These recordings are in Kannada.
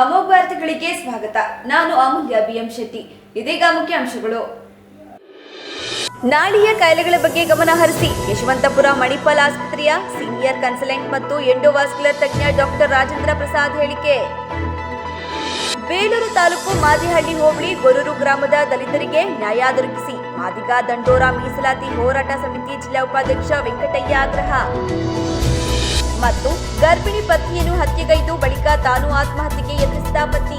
ಅಮೋಘ ವಾರ್ತೆಗಳಿಗೆ ಸ್ವಾಗತ. ನಾನು ಅಮೂಲ್ಯ ಬಿಎಂ ಶೆಟ್ಟಿ. ಇದೀಗ ಮುಖ್ಯಾಂಶಗಳು ನಾಡಿಯ ಕಾಯಿಲೆಗಳ ಬಗ್ಗೆ ಗಮನ ಹರಿಸಿ. ಯಶವಂತಪುರ ಮಣಿಪಾಲ್ ಆಸ್ಪತ್ರೆಯ ಸೀನಿಯರ್ ಕನ್ಸಲೆಂಟ್ ಮತ್ತು ಎಂಡೋವಾಸ್ಕ್ಯುಲರ್ ತಜ್ಞ ಡಾಕ್ಟರ್ ರಾಜೇಂದ್ರ ಪ್ರಸಾದ್ ಹೇಳಿಕೆ. ಬೇಲೂರು ತಾಲೂಕು ಮಾದಿಹಳ್ಳಿ ಹೋಬಳಿ ಗೊರೂರು ಗ್ರಾಮದ ದಲಿತರಿಗೆ ನ್ಯಾಯ ದೊರಕಿಸಿ. ಮಾದಿಗ ದಂಡೋರ ಮೀಸಲಾತಿ ಹೋರಾಟ ಸಮಿತಿ ಜಿಲ್ಲಾ ಉಪಾಧ್ಯಕ್ಷ ವೆಂಕಟಯ್ಯ ಆಗ್ರಹ. ಮತ್ತು ಗರ್ಭಿಣಿ ಪತ್ನಿಯನ್ನು ಹತ್ಯೆಗೈದು ಬಳಿಕ ತಾನು ಆತ್ಮಹತ್ಯೆಗೆ ಯತ್ನಿಸಿದ ಪತಿ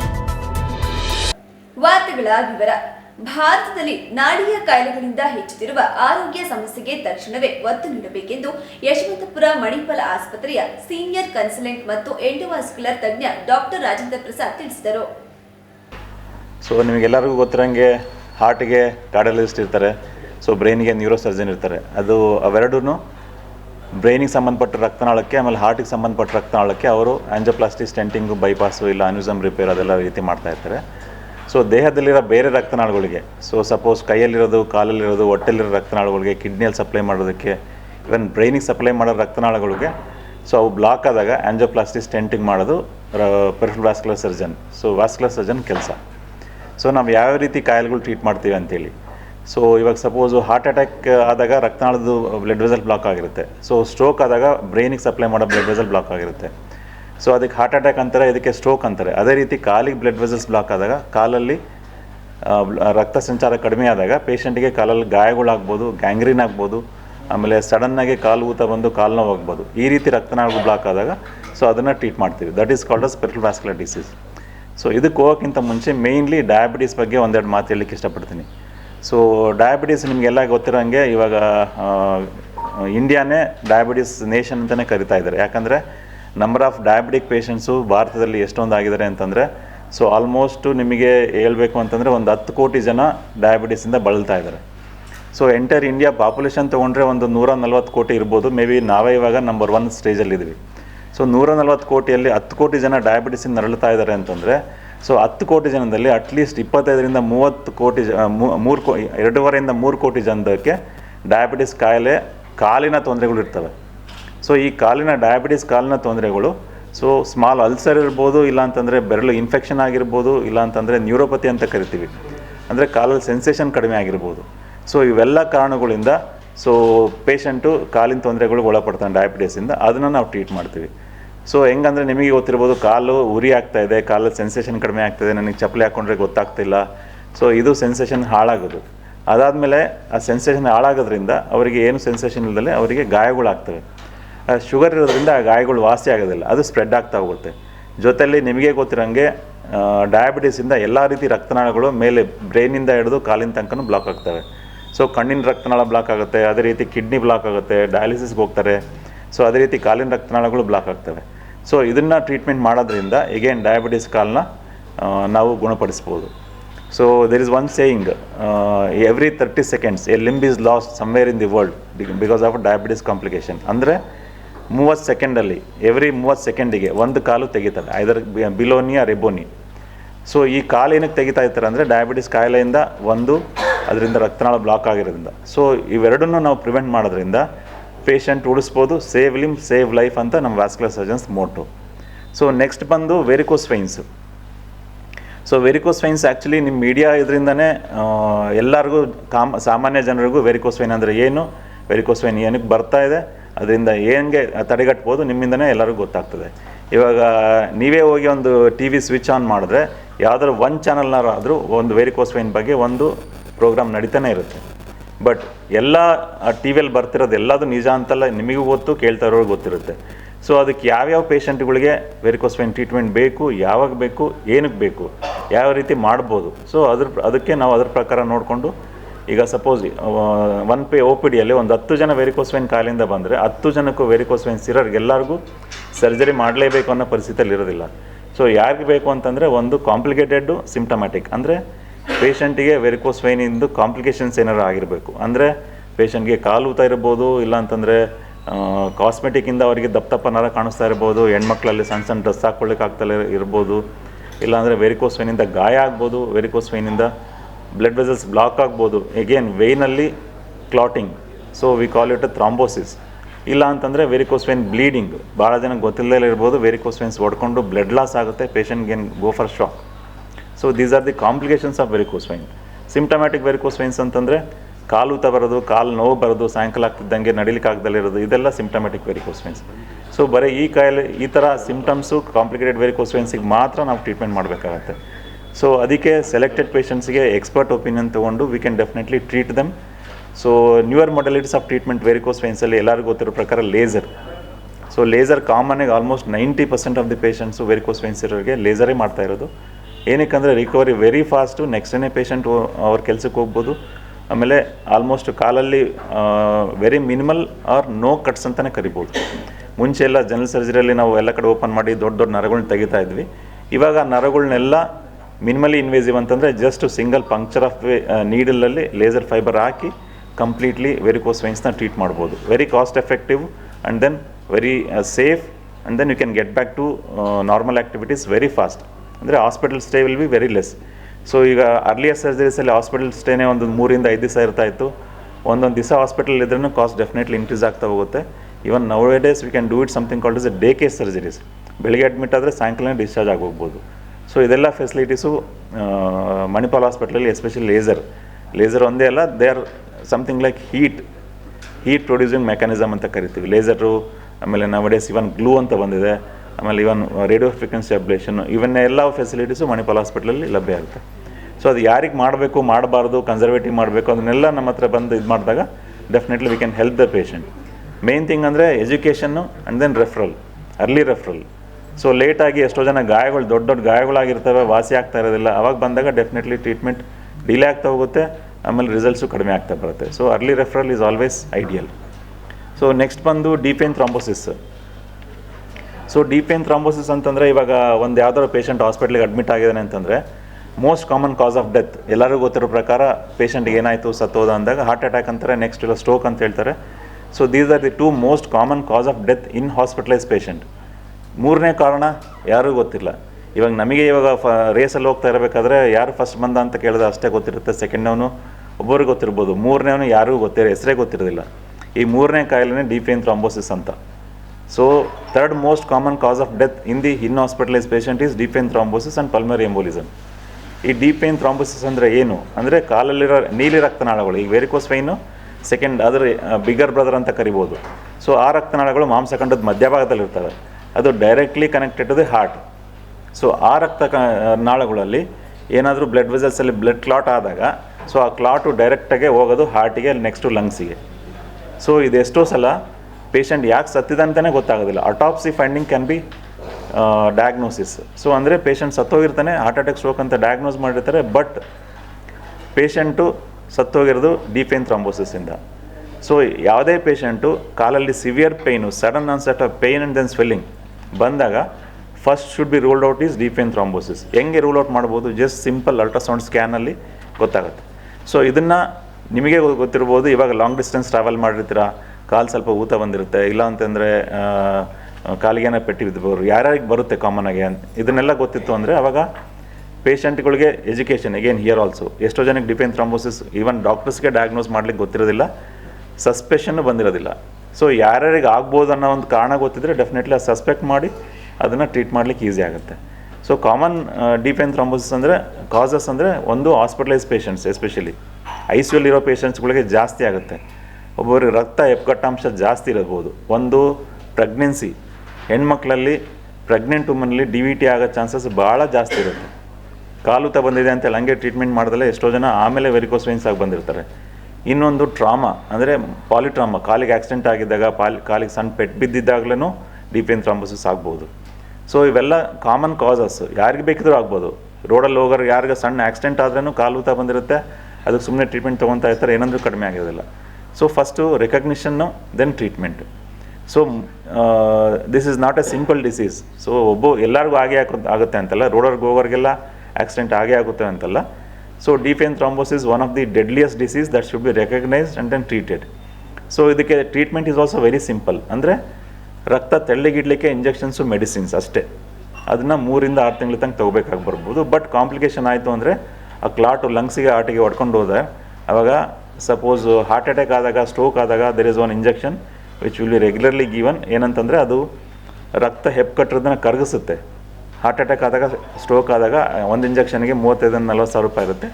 ವಾರ್ತೆಗಳ ವಿವರ. ಭಾರತದಲ್ಲಿ ನಾಡಿಯ ಕಾಯಿಲೆಗಳಿಂದ ಹೆಚ್ಚುತ್ತಿರುವ ಆರೋಗ್ಯ ಸಮಸ್ಯೆಗೆ ತಕ್ಷಣವೇ ಒತ್ತು ನೀಡಬೇಕೆಂದು ಯಶವಂತಪುರ ಮಣಿಪಾಲ ಆಸ್ಪತ್ರೆಯ ಸೀನಿಯರ್ ಕನ್ಸಲ್ಟೆಂಟ್ ಮತ್ತು ಎಂಡೋವಾಸ್ಕ್ಯುಲರ್ ತಜ್ಞ ಡಾಕ್ಟರ್ ರಾಜೇಂದ್ರ ಪ್ರಸಾದ್ ತಿಳಿಸಿದರು. ಸೊ ನಿಮಗೆಲ್ಲರಿಗೂ ಗೊತ್ತಿರಂಗೆ ಹಾರ್ಟ್ಗೆ ಕಾರ್ಡಿಯಾಲಜಿಸ್ಟ್ ಇರ್ತಾರೆ. ಸೊ ಬ್ರೈನ್ಗೆ ನ್ಯೂರೋ ಸರ್ಜನ್ ಇರ್ತಾರೆ. ಅದು ಅವೆರಡೂ ಬ್ರೈನಿಗೆ ಸಂಬಂಧಪಟ್ಟ ರಕ್ತನಾಳಕ್ಕೆ, ಆಮೇಲೆ ಹಾರ್ಟಿಗೆ ಸಂಬಂಧಪಟ್ಟ ರಕ್ತನಾಳಕ್ಕೆ ಅವರು ಆ್ಯಂಜೋಪ್ಲಾಸ್ಟಿಕ್ ಸ್ಟೆಂಟಿಂಗು, ಬೈಪಾಸು ಇಲ್ಲ ಅನ್ಯೂಸಮ್ ರಿಪೇರ್ ಅದೆಲ್ಲ ರೀತಿ ಮಾಡ್ತಾ ಇರ್ತಾರೆ. ಸೊ ದೇಹದಲ್ಲಿರೋ ಬೇರೆ ರಕ್ತನಾಳಗಳಿಗೆ, ಸೊ ಸಪೋಸ್ ಕೈಯಲ್ಲಿರೋದು, ಕಾಲಲ್ಲಿರೋದು ಹೊಟ್ಟೆಲಿರೋ ರಕ್ತನಾಳಗಳಿಗೆ, ಕಿಡ್ನಿಯಲ್ಲಿ ಸಪ್ಲೈ ಮಾಡೋದಕ್ಕೆ ಇವನ್ ಬ್ರೈನಿಗೆ ಸಪ್ಲೈ ಮಾಡೋ ರಕ್ತನಾಳಗಳಿಗೆ, ಸೊ ಅವು ಬ್ಲಾಕ್ ಆದಾಗ ಆ್ಯಂಜೋಪ್ಲಾಸ್ಟಿ ಸ್ಟೆಂಟಿಂಗ್ ಮಾಡೋದು peripheral vascular surgeon. So vascular surgeon ಕೆಲಸ. ಸೊ ನಾವು ಯಾವ ರೀತಿ ಕಾಯಿಲೆಗಳು ಟ್ರೀಟ್ ಮಾಡ್ತೀವಿ ಅಂತೇಳಿ. ಸೊ ಇವಾಗ ಸಪೋಸು ಹಾರ್ಟ್ ಅಟ್ಯಾಕ್ ಆದಾಗ ರಕ್ತನಾಳದ್ದು ಬ್ಲಡ್ ವೆಸಲ್ ಬ್ಲಾಕ್ ಆಗಿರುತ್ತೆ. ಸೊ ಸ್ಟ್ರೋಕ್ ಆದಾಗ ಬ್ರೈನಿಗೆ ಸಪ್ಲೈ ಮಾಡೋ ಬ್ಲಡ್ ವೆಸಲ್ ಬ್ಲಾಕ್ ಆಗಿರುತ್ತೆ. ಸೊ ಅದಕ್ಕೆ ಹಾರ್ಟ್ ಅಟ್ಯಾಕ್ ಅಂತಾರೆ, ಇದಕ್ಕೆ ಸ್ಟ್ರೋಕ್ ಅಂತಾರೆ. ಅದೇ ರೀತಿ ಕಾಲಿಗೆ ಬ್ಲಡ್ ವೆಸಲ್ಸ್ ಬ್ಲಾಕ್ ಆದಾಗ, ಕಾಲಲ್ಲಿ ರಕ್ತ ಸಂಚಾರ ಕಡಿಮೆ ಆದಾಗ ಪೇಷಂಟಿಗೆ ಕಾಲಲ್ಲಿ ಗಾಯಗಳಾಗ್ಬೋದು ಗ್ಯಾಂಗ್ರೀನ್ ಆಗ್ಬೋದು, ಆಮೇಲೆ ಸಡನ್ನಾಗಿ ಕಾಲು ಊತ ಬಂದು ಕಾಲು ನೋವು ಆಗ್ಬೋದು. ಈ ರೀತಿ ರಕ್ತನಾಳಗಳು ಬ್ಲಾಕ್ ಆದಾಗ ಸೊ ಅದನ್ನು ಟ್ರೀಟ್ ಮಾಡ್ತೀವಿ. That is called as peripheral vascular disease so ಇದಕ್ಕೆ ಹೋಗೋಕ್ಕಿಂತ ಮುಂಚೆ ಮೇಯ್ನ್ಲಿ ಡಯಾಬಿಟೀಸ್ ಬಗ್ಗೆ ಒಂದೆರಡು ಮಾತು ಹೇಳಲಿಕ್ಕೆ ಇಷ್ಟಪಡ್ತೀನಿ. ಸೊ ಡಯಾಬಿಟೀಸ್ ನಿಮಗೆಲ್ಲ ಗೊತ್ತಿರೋಂಗೆ ಇವಾಗ ಇಂಡಿಯಾನೇ ಡಯಾಬಿಟೀಸ್ ನೇಷನ್ ಅಂತಲೇ ಕರಿತಾ ಇದ್ದಾರೆ. ಯಾಕಂದರೆ ನಂಬರ್ ಆಫ್ ಡಯಾಬಿಟಿಕ್ ಪೇಷಂಟ್ಸು ಭಾರತದಲ್ಲಿ ಎಷ್ಟೊಂದು ಆಗಿದ್ದಾರೆ ಅಂತಂದರೆ ಸೊ ಆಲ್ಮೋಸ್ಟು ನಿಮಗೆ ಹೇಳಬೇಕು ಅಂತಂದರೆ ಒಂದು ಹತ್ತು ಕೋಟಿ ಜನ ಡಯಾಬಿಟೀಸಿಂದ ಬಳಲ್ತಾ ಇದ್ದಾರೆ. ಸೊ ಎಂಟೈರ್ ಇಂಡಿಯಾ ಪಾಪ್ಯುಲೇಷನ್ ತೊಗೊಂಡ್ರೆ ಒಂದು ನೂರ ನಲ್ವತ್ತು ಕೋಟಿ ಇರ್ಬೋದು. ಮೇ ಬಿ ನಾವೇ ಇವಾಗ ನಂಬರ್ ಒನ್ ಸ್ಟೇಜಲ್ಲಿದ್ದೀವಿ ಸೊ ನೂರ ನಲ್ವತ್ತು ಕೋಟಿಯಲ್ಲಿ ಹತ್ತು ಕೋಟಿ ಜನ ಡಯಾಬಿಟೀಸಿಂದ ನರಳುತ್ತಾ ಇದ್ದಾರೆ ಅಂತಂದರೆ ಸೊ ಹತ್ತು ಕೋಟಿ ಜನದಲ್ಲಿ ಅಟ್ಲೀಸ್ಟ್ ಇಪ್ಪತ್ತೈದರಿಂದ ಮೂವತ್ತು ಕೋಟಿ ಜ ಮೂರು ಕೋ, ಎರಡೂವರೆಯಿಂದ ಮೂರು ಕೋಟಿ ಜನದಕ್ಕೆ ಡಯಾಬಿಟಿಸ್ ಕಾಯಿಲೆ ಕಾಲಿನ ತೊಂದರೆಗಳು ಇರ್ತವೆ. ಸೊ ಈ ಕಾಲಿನ ಡಯಾಬಿಟಿಸ್ ಕಾಲಿನ ತೊಂದರೆಗಳು ಸೊ ಸ್ಮಾಲ್ ಅಲ್ಸರ್ ಇರ್ಬೋದು, ಇಲ್ಲ ಅಂತಂದರೆ ಬೆರಳು ಇನ್ಫೆಕ್ಷನ್ ಆಗಿರ್ಬೋದು ಇಲ್ಲಾಂತಂದರೆ ನ್ಯೂರೋಪತಿ ಅಂತ ಕರಿತೀವಿ. ಅಂದರೆ ಕಾಲಲ್ಲಿ ಸೆನ್ಸೇಷನ್ ಕಡಿಮೆ ಆಗಿರ್ಬೋದು. ಸೊ ಇವೆಲ್ಲ ಕಾರಣಗಳಿಂದ ಸೊ ಪೇಷಂಟು ಕಾಲಿನ ತೊಂದರೆಗಳಿಗೆ ಒಳಪಡ್ತಾನೆ ಡಯಾಬಿಟಿಸಿಂದ ಅದನ್ನು ನಾವು ಟ್ರೀಟ್ ಮಾಡ್ತೀವಿ. ಸೊ ಹೆಂಗಂದರೆ ನಿಮಗೆ ಗೊತ್ತಿರ್ಬೋದು, ಕಾಲು ಉರಿ ಆಗ್ತಾ ಇದೆ, ಕಾಲು ಸೆನ್ಸೇಷನ್ ಕಡಿಮೆ ಆಗ್ತಾಯಿದೆ ನನಗೆ ಚಪ್ಪಲಿ ಹಾಕ್ಕೊಂಡ್ರೆ ಗೊತ್ತಾಗ್ತಿಲ್ಲ. ಸೊ ಇದು ಸೆನ್ಸೇಷನ್ ಹಾಳಾಗೋದು. ಅದಾದಮೇಲೆ ಆ ಸೆನ್ಸೇಷನ್ ಹಾಳಾಗೋದ್ರಿಂದ ಅವರಿಗೆ ಏನು ಸೆನ್ಸೇಷನ್ ಇಲ್ಲದಲೆ ಅವರಿಗೆ ಗಾಯಗಳಾಗ್ತವೆ. ಶುಗರ್ ಇರೋದ್ರಿಂದ ಆ ಗಾಯಗಳು ವಾಸಿ ಆಗೋದಿಲ್ಲ. ಅದು ಸ್ಪ್ರೆಡ್ ಆಗ್ತಾ ಹೋಗುತ್ತೆ. ಜೊತೆಯಲ್ಲಿ ನಿಮಗೆ ಗೊತ್ತಿರೋಂಗೆ ಡಯಾಬಿಟೀಸಿಂದ ಎಲ್ಲ ರೀತಿ ರಕ್ತನಾಳಗಳು ಮೇಲೆ ಬ್ರೈನಿಂದ ಹಿಡಿದು ಕಾಲಿನ ತನಕನೂ ಬ್ಲಾಕ್ ಆಗ್ತವೆ. ಸೊ ಕಣ್ಣಿನ ರಕ್ತನಾಳ ಬ್ಲಾಕ್ ಆಗುತ್ತೆ, ಅದೇ ರೀತಿ ಕಿಡ್ನಿ ಬ್ಲಾಕ್ ಆಗುತ್ತೆ ಡಯಾಲಿಸಿಸ್ಗೆ ಹೋಗ್ತಾರೆ. ಸೊ ಅದೇ ರೀತಿ ಕಾಲಿನ ರಕ್ತನಾಳಗಳು ಬ್ಲಾಕ್ ಆಗ್ತವೆ. ಸೊ ಇದನ್ನು ಟ್ರೀಟ್ಮೆಂಟ್ ಮಾಡೋದ್ರಿಂದ ಎಗೇನ್ ಡಯಾಬಿಟಿಸ್ ಕಾಲನ್ನ ನಾವು ಗುಣಪಡಿಸ್ಬೋದು. So there is one saying every thirty seconds a limb is lost somewhere in the world because of diabetes complication ಅಂದರೆ, ಮೂವತ್ತು ಸೆಕೆಂಡಲ್ಲಿ ಎವ್ರಿ ಮೂವತ್ತು ಸೆಕೆಂಡಿಗೆ ಒಂದು ಕಾಲು ತೆಗಿತಾರೆ ಐದರ್ ಬಿಲೋನಿ ರೆಬೋನಿ. ಸೊ ಈ ಕಾಲು ಏನಕ್ಕೆ ತೆಗಿತಾ ಇರ್ತಾರೆ ಅಂದರೆ ಡಯಾಬಿಟಿಸ್ ಕಾಯಿಲೆಯಿಂದ ಒಂದು, ಅದರಿಂದ ರಕ್ತನಾಳ ಬ್ಲಾಕ್ ಆಗಿರೋದ್ರಿಂದ. ಸೊ ಇವೆರಡನ್ನೂ ನಾವು ಪ್ರಿವೆಂಟ್ ಮಾಡೋದ್ರಿಂದ ಪೇಷಂಟ್ ಉಳಿಸ್ಬೋದು ಸೇವ್ ಲಿಮ್ ಸೇವ್ ಲೈಫ್ ಅಂತ ನಮ್ಮ vascular surgeons motto so next ಬಂದು varicose veins so varicose veins actually ನಿಮ್ಮ ಮೀಡಿಯಾ ಇದರಿಂದನೇ ಎಲ್ಲರಿಗೂ ಕಾಮ್, ಸಾಮಾನ್ಯ ಜನರಿಗೂ ವೆರಿಕೋಸ್ ವೈನ್ ಅಂದರೆ ಏನು ವೆರಿಕೋಸ್ ವೈನ್ ಏನಕ್ಕೆ ಬರ್ತಾ ಇದೆ, ಅದರಿಂದ ಹೆಂಗೆ ತಡೆಗಟ್ಬೋದು ನಿಮ್ಮಿಂದನೇ ಎಲ್ಲರಿಗೂ ಗೊತ್ತಾಗ್ತದೆ. ಇವಾಗ, ನೀವೇ ಹೋಗಿ ಒಂದು ಟಿ ವಿ ಸ್ವಿಚ್ ಆನ್ ಮಾಡಿದ್ರೆ, ಯಾವುದಾದ್ರು ಒಂದು ಚಾನಲ್ನಾರಾದರೂ ಒಂದು ವೆರಿಕೋಸ್ ವೈನ್ ಬಗ್ಗೆ ಒಂದು ಪ್ರೋಗ್ರಾಮ್ ನಡೀತಾನೆ ಇರುತ್ತೆ. ಬಟ್ ಎಲ್ಲ ಟಿ ವಿಯಲ್ಲಿ ಬರ್ತಿರೋದು ಎಲ್ಲದು ನಿಜ ಅಂತಲ್ಲ ನಿಮಗೂ ಗೊತ್ತು, ಕೇಳ್ತಾ ಇರೋರು ಗೊತ್ತಿರುತ್ತೆ. ಸೊ ಅದಕ್ಕೆ ಯಾವ್ಯಾವ ಪೇಷಂಟ್ಗಳಿಗೆ ವೆರಿಕೋಸ್ ವೈನ್ ಟ್ರೀಟ್ಮೆಂಟ್ ಬೇಕು, ಯಾವಾಗ ಬೇಕು, ಏನಕ್ಕೆ ಬೇಕು, ಯಾವ ರೀತಿ ಮಾಡ್ಬೋದು. ಸೊ ಅದ್ರ ಅದಕ್ಕೆ ನಾವು ಅದ್ರ ಪ್ರಕಾರ ನೋಡಿಕೊಂಡು, ಈಗ ಸಪೋಸ್ ಒನ್ ಪೇ ಒ ಪಿ ಡಿಯಲ್ಲಿ ಒಂದು ಹತ್ತು ಜನ ವೆರಿಕೋಸ್ವೈನ್ ಕಾಲಿಂದ ಬಂದರೆ ಹತ್ತು ಜನಕ್ಕೂ ವೆರಿಕೋಸ್ವೈನ್ ಸಿರೋರ್ಗೆ ಎಲ್ಲರಿಗೂ ಸರ್ಜರಿ ಮಾಡಲೇಬೇಕು ಅನ್ನೋ ಪರಿಸ್ಥಿತಿಯಲ್ಲಿ ಇರೋದಿಲ್ಲ ಸೊ ಯಾರಿಗೆ ಬೇಕು ಅಂತಂದರೆ ಒಂದು ಕಾಂಪ್ಲಿಕೇಟೆಡ್ಡು ಸಿಂಪ್ಟಮ್ಯಾಟಿಕ್ ಅಂದರೆ ಪೇಷಂಟಿಗೆ ವೆರಿಕೋಸ್ ವೈನಿಂದು ಕಾಂಪ್ಲಿಕೇಶನ್ಸ್ ಏನಾರು ಆಗಿರಬೇಕು. ಅಂದರೆ ಪೇಷಂಟ್ಗೆ ಕಾಲು ಊತ ಇರ್ಬೋದು ಇಲ್ಲ ಅಂತಂದರೆ ಕಾಸ್ಮೆಟಿಕ್ಕಿಂದ ಅವರಿಗೆ ದಪ್ಪ ದಪ್ಪ ನರ ಕಾಣಿಸ್ತಾ ಇರ್ಬೋದು, ಹೆಣ್ಮಕ್ಳಲ್ಲಿ ಸಣ್ಣ ಸಣ್ಣ ಡ್ರೆಸ್ ಹಾಕ್ಕೊಳ್ಳಿಕ್ಕೆ ಆಗ್ತಲೇ ಇರ್ಬೋದು, ಇಲ್ಲಾಂದರೆ ವೆರಿಕೋಸ್ ವೈನಿಂದ ಗಾಯ ಆಗ್ಬೋದು ವೆರಿಕೋಸ್ ವೈನಿಂದ ಬ್ಲಡ್ ವೆಸಲ್ಸ್ ಬ್ಲಾಕ್ ಆಗ್ಬೋದು. Again ವೈನಲ್ಲಿ clotting so we call it a thrombosis ಇಲ್ಲ ಅಂತಂದರೆ ವೆರಿಕೋಸ್ ವೈನ್ ಬ್ಲೀಡಿಂಗ್ ಭಾಳ ಜನ ಗೊತ್ತಿಲ್ಲದೇ ಇರ್ಬೋದು ವೆರಿಕೋಸ್ ವೈನ್ಸ್ ಹೊಡ್ಕೊಂಡು ಬ್ಲಡ್ ಲಾಸ್ ಆಗುತ್ತೆ ಪೇಷಂಟ್ಗೆ go for shock so these are the complications of varicose vein symptomatic varicose veins ಅಂತಂದರೆ ಕಾಲು ಊತ ಬರೋದು ಕಾಲು ನೋವು ಬರೋದು, ಸಾಯಂಕಾಲ ಆಗ್ತಿದ್ದಂಗೆ ನಡಿಲಿಕ್ಕೆ ಆಗದಲ್ಲಿರೋದು ಇದೆಲ್ಲ ಸಿಂಪ್ಟಮ್ಯಾಟಿಕ್ ವೆರಿಕೋಸ್ ವೈನ್ಸ್ ಸೊ ಬರೀ ಈ ಕಾಯಿಲೆ, ಈ ಥರ ಸಿಂಪ್ಟಮ್ಸು ಕಾಂಪ್ಲಿಕೇಟೆಡ್ ವೆರಿಕೋಸ್ ವೈನ್ಸಿಗೆ ಮಾತ್ರ ನಾವು ಟ್ರೀಟ್ಮೆಂಟ್ ಮಾಡಬೇಕಾಗತ್ತೆ. ಸೊ ಅದಕ್ಕೆ ಸೆಲೆಕ್ಟೆಡ್ ಪೇಷಂಟ್ಸ್ಗೆ ಎಕ್ಸ್ಪರ್ಟ್ ಒಪಿನಿಯನ್ ತೊಗೊಂಡು we can definitely treat them so newer modalities of treatment varicose ವೈನ್ಸಲ್ಲಿ ಎಲ್ಲರಿಗೂ ಗೊತ್ತಿರೋ ಪ್ರಕಾರ laser so laser ಕಾಮನಾಗಿ almost ninety percent of the patients varicose veins ಇರೋರಿಗೆ ಲೇಸರೇ ಮಾಡ್ತಾ ಇರೋದು. ಏನಕ್ಕೆ ಅಂದರೆ recovery very fast next patient ಅವ್ರ ಕೆಲಸಕ್ಕೆ ಹೋಗ್ಬೋದು. ಆಮೇಲೆ ಆಲ್ಮೋಸ್ಟ್ ಕಾಲಲ್ಲಿ very minimal or no cuts ಅಂತಲೇ ಕರಿಬೋದು. ಮುಂಚೆ ಎಲ್ಲ ಜನರಲ್ ಸರ್ಜರಿಯಲ್ಲಿ ನಾವು ಎಲ್ಲ ಕಡೆ ಓಪನ್ ಮಾಡಿ ದೊಡ್ಡ ದೊಡ್ಡ ನರಗಳನ್ನ ತೆಗಿತಾ ಇದ್ವಿ. ಇವಾಗ ನರಗಳನ್ನೆಲ್ಲ ಮಿನಿಮಲಿ ಇನ್ವೇಸಿವ್ ಅಂತಂದರೆ ಜಸ್ಟ್ ಸಿಂಗಲ್ ಪಂಕ್ಚರ್ ಆಫ್ ನೀಡಲಲ್ಲಿ ಲೇಸರ್ ಫೈಬರ್ ಹಾಕಿ ಕಂಪ್ಲೀಟ್ಲಿ ವೆರಿಕೋಸ್ ವೈನ್ಸ್ನ ಟ್ರೀಟ್ ಮಾಡ್ಬೋದು. Very cost effective and then very safe and then you can get back to normal activities very fast ಅಂದರೆ hospital stay will be very less so ಈಗ ಅರ್ಲಿಯರ್ ಸರ್ಜರೀಸಲ್ಲಿ ಹಾಸ್ಪಿಟಲ್ ಸ್ಟೇನೇ ಒಂದು ಮೂರಿಂದ ಐದು ದಿವಸ ಇರ್ತಾ ಇತ್ತು. ಒಂದೊಂದು ದಿವಸ ಹಾಸ್ಪಿಟಲ್ ಇದ್ರೂ ಕಾಸ್ಟ್ ಡೆಫಿನೆಟ್ಲಿ ಇನ್ಕ್ರೀಸ್ ಆಗ್ತಾ ಹೋಗುತ್ತೆ. Even now days we can do it something called is a day case surgeries ಬೆಳಿಗ್ಗೆ ಅಡ್ಮಿಟ್ ಆದರೆ ಸಾಯಂಕಾಲ ಡಿಸ್ಚಾರ್ಜ್ ಆಗೋಗ್ಬೋದು. ಸೊ ಇದೆಲ್ಲ ಫೆಸಿಲಿಟೀಸು ಮಣಿಪಾಲ್ ಹಾಸ್ಪಿಟ್ಲಲ್ಲಿ ಎಸ್ಪೆಷಲಿ ಲೇಸರ್ ಲೇಸರ್ ಒಂದೇ ಅಲ್ಲ they are something like heat heat producing mechanism ಅಂತ ಕರಿತೀವಿ. ಲೇಸರು ಆಮೇಲೆ ನವಡೇಸ್ ಇವನ್ ಗ್ಲೂ ಅಂತ ಬಂದಿದೆ. ಆಮೇಲೆ ಇವನ್ ರೇಡಿಯೋ ಫ್ರೀಕ್ವೆನ್ಸಿ ಅಬ್ಲೇಷನ್ ಇವನ್ನ ಎಲ್ಲ ಫೆಸಿಲಿಟೀಸು ಮಣಿಪಾಲ್ ಹಾಸ್ಪಿಟ್ಲಲ್ಲಿ ಲಭ್ಯ ಆಗುತ್ತೆ. ಸೊ ಅದು ಯಾರಿಗೆ ಮಾಡಬೇಕು, ಮಾಡಬಾರ್ದು ಕನ್ಸರ್ವೇಟಿವ್ ಮಾಡಬೇಕು ಅದನ್ನೆಲ್ಲ ನಮ್ಮ ಹತ್ರ ಬಂದು ಇದು ಮಾಡಿದಾಗ definitely we can help the patient main thing ಅಂದರೆ education and then referral early referral so ಲೇಟಾಗಿ ಎಷ್ಟೋ ಜನ ಗಾಯಗಳು, ದೊಡ್ಡ ದೊಡ್ಡ ಗಾಯಗಳಾಗಿರ್ತವೆ, ವಾಸಿ ಆಗ್ತಾ ಇರೋದಿಲ್ಲ. ಅವಾಗ ಬಂದಾಗ ಡೆಫಿನೆಟ್ಲಿ ಟ್ರೀಟ್ಮೆಂಟ್ ಡಿಲೇ ಆಗ್ತಾ ಹೋಗುತ್ತೆ, ಆಮೇಲೆ ರಿಸಲ್ಟ್ಸು ಕಡಿಮೆ ಆಗ್ತಾ ಬರುತ್ತೆ. So early referral is always ideal so next ಬಂದು deep vein thrombosis so deep vein thrombosis ಅಂತಂದರೆ ಇವಾಗ ಒಂದು ಯಾವ್ದಾದ್ರು ಪೇಷಂಟ್ ಹಾಸ್ಪಿಟ್ಲಿಗೆ ಅಡ್ಮಿಟ್ ಆಗಿದ್ದಾನೆ ಅಂತಂದರೆ most common cause of death ಎಲ್ಲರಿಗೂ ಗೊತ್ತಿರೋ ಪ್ರಕಾರ ಪೇಷಂಟ್ಗೆ ಏನಾಯಿತು, ಸತ್ತೋದ ಅಂದಾಗ ಹಾರ್ಟ್ ಅಟ್ಯಾಕ್ ಅಂತಾರೆ ನೆಕ್ಸ್ಟ್ ಇಲ್ಲ ಸ್ಟ್ರೋಕ್ ಅಂತ ಹೇಳ್ತಾರೆ. So these are the two most common cause of death in hospitalise patient ಮೂರನೇ ಕಾರಣ ಯಾರಿಗೂ ಗೊತ್ತಿಲ್ಲ. ಇವಾಗ ನಮಗೆ ಇವಾಗ ಫ ರೇಸಲ್ಲಿ ಹೋಗ್ತಾ ಇರಬೇಕಾದ್ರೆ ಯಾರು ಫಸ್ಟ್ ಬಂದ ಅಂತ ಕೇಳಿದ್ರೆ ಅಷ್ಟೇ ಗೊತ್ತಿರುತ್ತೆ ಸೆಕೆಂಡ್ನವನು ಒಬ್ಬರಿಗೆ ಗೊತ್ತಿರ್ಬೋದು ಮೂರನೇವನು ಯಾರಿಗೂ ಗೊತ್ತಿರೋ ಹೆಸರೇ ಗೊತ್ತಿರೋದಿಲ್ಲ. ಈ ಮೂರನೇ ಕಾಯಿಲೆನೇ ಡೀಪೇನ್ ಥ್ರಾಂಬೋಸಿಸ್ ಅಂತ. So third most common cause of death in the in hospitalise patient is vein thrombosis and pulmonary embolism ಈ vein, ಥ್ರಾಂಬೋಸಿಸ್ ಅಂದರೆ ಏನು? ಅಂದರೆ ಕಾಲಲ್ಲಿರೋ ನೀಲಿ ರಕ್ತನಾಳಗಳು ಈಗ ವೆರಿಕೋಸ್ ವೈನು ಸೆಕೆಂಡ್ ಅದರ ಬಿಗರ್ ಬ್ರದರ್ ಅಂತ ಕರಿಬೋದು. ಸೊ ಆ ರಕ್ತನಾಳಗಳು ಮಾಂಸಖಂಡದ ಮಧ್ಯಭಾಗದಲ್ಲಿ ಇರ್ತವೆ ಅದು directly connected to the heart so ಆ ರಕ್ತ ನಾಳಗಳಲ್ಲಿ ಏನಾದರೂ ಬ್ಲಡ್ ವೆಸಲ್ಸಲ್ಲಿ ಬ್ಲಡ್ ಕ್ಲಾಟ್ ಆದಾಗ ಸೊ ಆ ಕ್ಲಾಟು ಡೈರೆಕ್ಟಾಗೆ ಹೋಗೋದು ಹಾರ್ಟಿಗೆ ನೆಕ್ಸ್ಟು ಲಂಗ್ಸಿಗೆ ಸೊ ಇದೆಷ್ಟೋ ಸಲ ಪೇಷಂಟ್ ಯಾಕೆ ಸತ್ತಿದಂತಲೇ ಗೊತ್ತಾಗೋದಿಲ್ಲ. Autopsy finding can be diagnosis so ಅಂದರೆ ಪೇಷಂಟ್ ಸತ್ತೋಗಿರ್ತಾನೆ ಹಾರ್ಟ್ ಅಟ್ಯಾಕ್ ಸ್ಟ್ರೋಕ್ ಅಂತ ಡಯಾಗ್ನೋಸ್ ಮಾಡಿರ್ತಾರೆ ಬಟ್ ಪೇಷಂಟು ಸತ್ತೋಗಿರೋದು ಥ್ರಾಂಬೋಸಿಸ್ ಥ್ರಾಂಬೋಸಿಸಿಂದ ಸೊ ಯಾವುದೇ ಪೇಷಂಟು ಕಾಲಲ್ಲಿ severe pain sudden onset of pain and then swelling ಬಂದಾಗ first should be ruled out is vein thrombosis ಹೆಂಗೆ ರೂಲ್ ಔಟ್ ಮಾಡ್ಬೋದು? ಜಸ್ಟ್ ಸಿಂಪಲ್ ಅಲ್ಟ್ರಾಸೌಂಡ್ ಸ್ಕ್ಯಾನಲ್ಲಿ ಗೊತ್ತಾಗುತ್ತೆ. ಸೊ ಇದನ್ನು ನಿಮಗೆ ಗೊತ್ತಿರ್ಬೋದು, ಇವಾಗ ಲಾಂಗ್ ಡಿಸ್ಟೆನ್ಸ್ ಟ್ರಾವೆಲ್ ಮಾಡಿರ್ತೀರ? ಕಾಲು ಸ್ವಲ್ಪ ಊತ ಬಂದಿರುತ್ತೆ. ಇಲ್ಲ ಅಂತಂದರೆ ಕಾಲಿಗೇನೋ ಪೆಟ್ಟಿ ಬಿದ್ದಬೋರು ಯಾರ್ಯಾರಿಗೆ ಬರುತ್ತೆ ಕಾಮನ್ ಆಗಿ ಇದನ್ನೆಲ್ಲ ಗೊತ್ತಿತ್ತು ಅಂದರೆ ಅವಾಗ ಪೇಷಂಟ್ಗಳಿಗೆ ಎಜುಕೇಷನ್ ಅಗೇನ್ ಹಿಯರ್ ಆಲ್ಸೋ ಎಷ್ಟೋ ಜನಕ್ಕೆ ಡಿಪೆನ್ ಥ್ರಾಂಬೋಸಿಸ್ ಈವನ್ ಡಾಕ್ಟರ್ಸ್ಗೆ ಡಯಾಗ್ನೋಸ್ ಮಾಡ್ಲಿಕ್ಕೆ ಗೊತ್ತಿರೋದಿಲ್ಲ. ಸಸ್ಪೆಷನ್ ಬಂದಿರೋದಿಲ್ಲ. ಸೊ ಯಾರ್ಯಾರಿಗೆ ಆಗ್ಬೋದು ಅನ್ನೋ ಒಂದು ಕಾರಣ ಗೊತ್ತಿದ್ರೆ ಡೆಫಿನೆಟ್ಲಿ ಆ ಸಸ್ಪೆಕ್ಟ್ ಮಾಡಿ ಅದನ್ನು ಟ್ರೀಟ್ ಮಾಡ್ಲಿಕ್ಕೆ ಈಸಿ ಆಗುತ್ತೆ. So common deep vein thrombosis ಅಂದರೆ ಕಾಸಸ್ ಅಂದರೆ ಒಂದು hospitalise patients especially I C ಇರೋ ಪೇಷಂಟ್ಸ್ಗಳಿಗೆ ಜಾಸ್ತಿ ಆಗುತ್ತೆ. ಒಬ್ಬೊಬ್ಬರಿಗೆ ರಕ್ತ ಹೆಪ್ಪುಗಟ್ಟಾಂಶ ಜಾಸ್ತಿ ಇರಬಹುದು. ಒಂದು ಪ್ರೆಗ್ನೆನ್ಸಿ ಹೆಣ್ಮಕ್ಳಲ್ಲಿ ಪ್ರೆಗ್ನೆಂಟ್ ವುಮನ್ಲಿ ಡಿ ವಿ ಟಿ ಆಗೋ ಚಾನ್ಸಸ್ ಭಾಳ ಜಾಸ್ತಿ ಇರುತ್ತೆ. ಕಾಲುತ ಬಂದಿದೆ ಅಂತೇಳಿ ಹಂಗೆ ಟ್ರೀಟ್ಮೆಂಟ್ ಮಾಡಿದ್ರೆ ಎಷ್ಟೋ ಜನ ಆಮೇಲೆ ವೆರಿಕೋಸ್ ವೈನ್ಸ್ ಆಗಿ ಬಂದಿರ್ತಾರೆ. ಇನ್ನೊಂದು ಟ್ರಾಮಾ ಅಂದರೆ ಪಾಲಿಟ್ರಾಮಾ ಕಾಲಿಗೆ ಆಕ್ಸಿಡೆಂಟ್ ಆಗಿದ್ದಾಗ ಪಾಲಿ, ಕಾಲಿಗೆ ಸಣ್ಣ ಪೆಟ್ಟು ಬಿದ್ದಿದ್ದಾಗಲೂ ಎನ್ ಥ್ರಾಂಬೋಸಿಸ್ ಆಗ್ಬೋದು ಸೊ ಇವೆಲ್ಲ ಕಾಮನ್ ಕಾಸಸ್ ಯಾರಿಗೆ ಬೇಕಿದ್ರೂ ಆಗ್ಬೋದು. ರೋಡಲ್ಲಿ ಹೋಗೋರು ಯಾರಿಗೆ ಸಣ್ಣ ಆಕ್ಸಿಡೆಂಟ್ ಆದ್ರೂ ಕಾಲುತ ಬಂದಿರುತ್ತೆ. ಅದಕ್ಕೆ ಸುಮ್ಮನೆ ಟ್ರೀಟ್ಮೆಂಟ್ ತೊಗೊತಾ ಇರ್ತಾರೆ. ಏನಂದ್ರೂ ಕಡಿಮೆ ಆಗೋದಿಲ್ಲ so first recognition then treatment so this is not a simple disease so ಒಬ್ಬ ಎಲ್ಲರಿಗೂ ಆಗೇ ಆಗ ಆಗುತ್ತೆ ಅಂತಲ್ಲ? ರೋಡರ್ಗೆ ಹೋಗೋರಿಗೆಲ್ಲ ಆಕ್ಸಿಡೆಂಟ್ ಆಗೇ ಆಗುತ್ತೆ ಅಂತಲ್ಲ? So deep vein thrombosis one of the deadliest disease that should be recognised and then treated so ಇದಕ್ಕೆ treatment is also very simple ಅಂದರೆ, ರಕ್ತ ತೆಳ್ಳಗಿಡ್ಲಿಕ್ಕೆ ಇಂಜೆಕ್ಷನ್ಸು ಮೆಡಿಸಿನ್ಸ್ ಅಷ್ಟೇ. ಅದನ್ನು ಮೂರಿಂದ ಆರು ತಿಂಗಳ ತನಕ ತೊಗೋಬೇಕಾಗಿ ಬರ್ಬೋದು. ಬಟ್ ಕಾಂಪ್ಲಿಕೇಶನ್ ಆಯಿತು ಅಂದರೆ, ಆ ಕ್ಲಾಟು ಲಂಗ್ಸಿಗೆ ಆಟಿಗೆ ಹೊಡ್ಕೊಂಡು ಹೋದರೆ ಆವಾಗ ಸಪೋಸ್ ಹಾರ್ಟ್ ಅಟ್ಯಾಕ್ ಆದಾಗ ಸ್ಟ್ರೋಕ್ ಆದಾಗ there is one injection which will be regularly given ಏನಂತಂದರೆ ಅದು ರಕ್ತ ಹೆಪ್ಪುಕಟ್ಟಿರೋದನ್ನ ಕರಗಿಸುತ್ತೆ. ಹಾರ್ಟ್ ಅಟ್ಯಾಕ್ ಆದಾಗ ಸ್ಟ್ರೋಕ್ ಆದಾಗ ಒಂದು ಇಂಜೆಕ್ಷನ್ಗೆ ಮೂವತ್ತೈದರಿಂದ ನಲ್ವತ್ತು ಸಾವಿರ ರೂಪಾಯಿ ಇರುತ್ತೆ.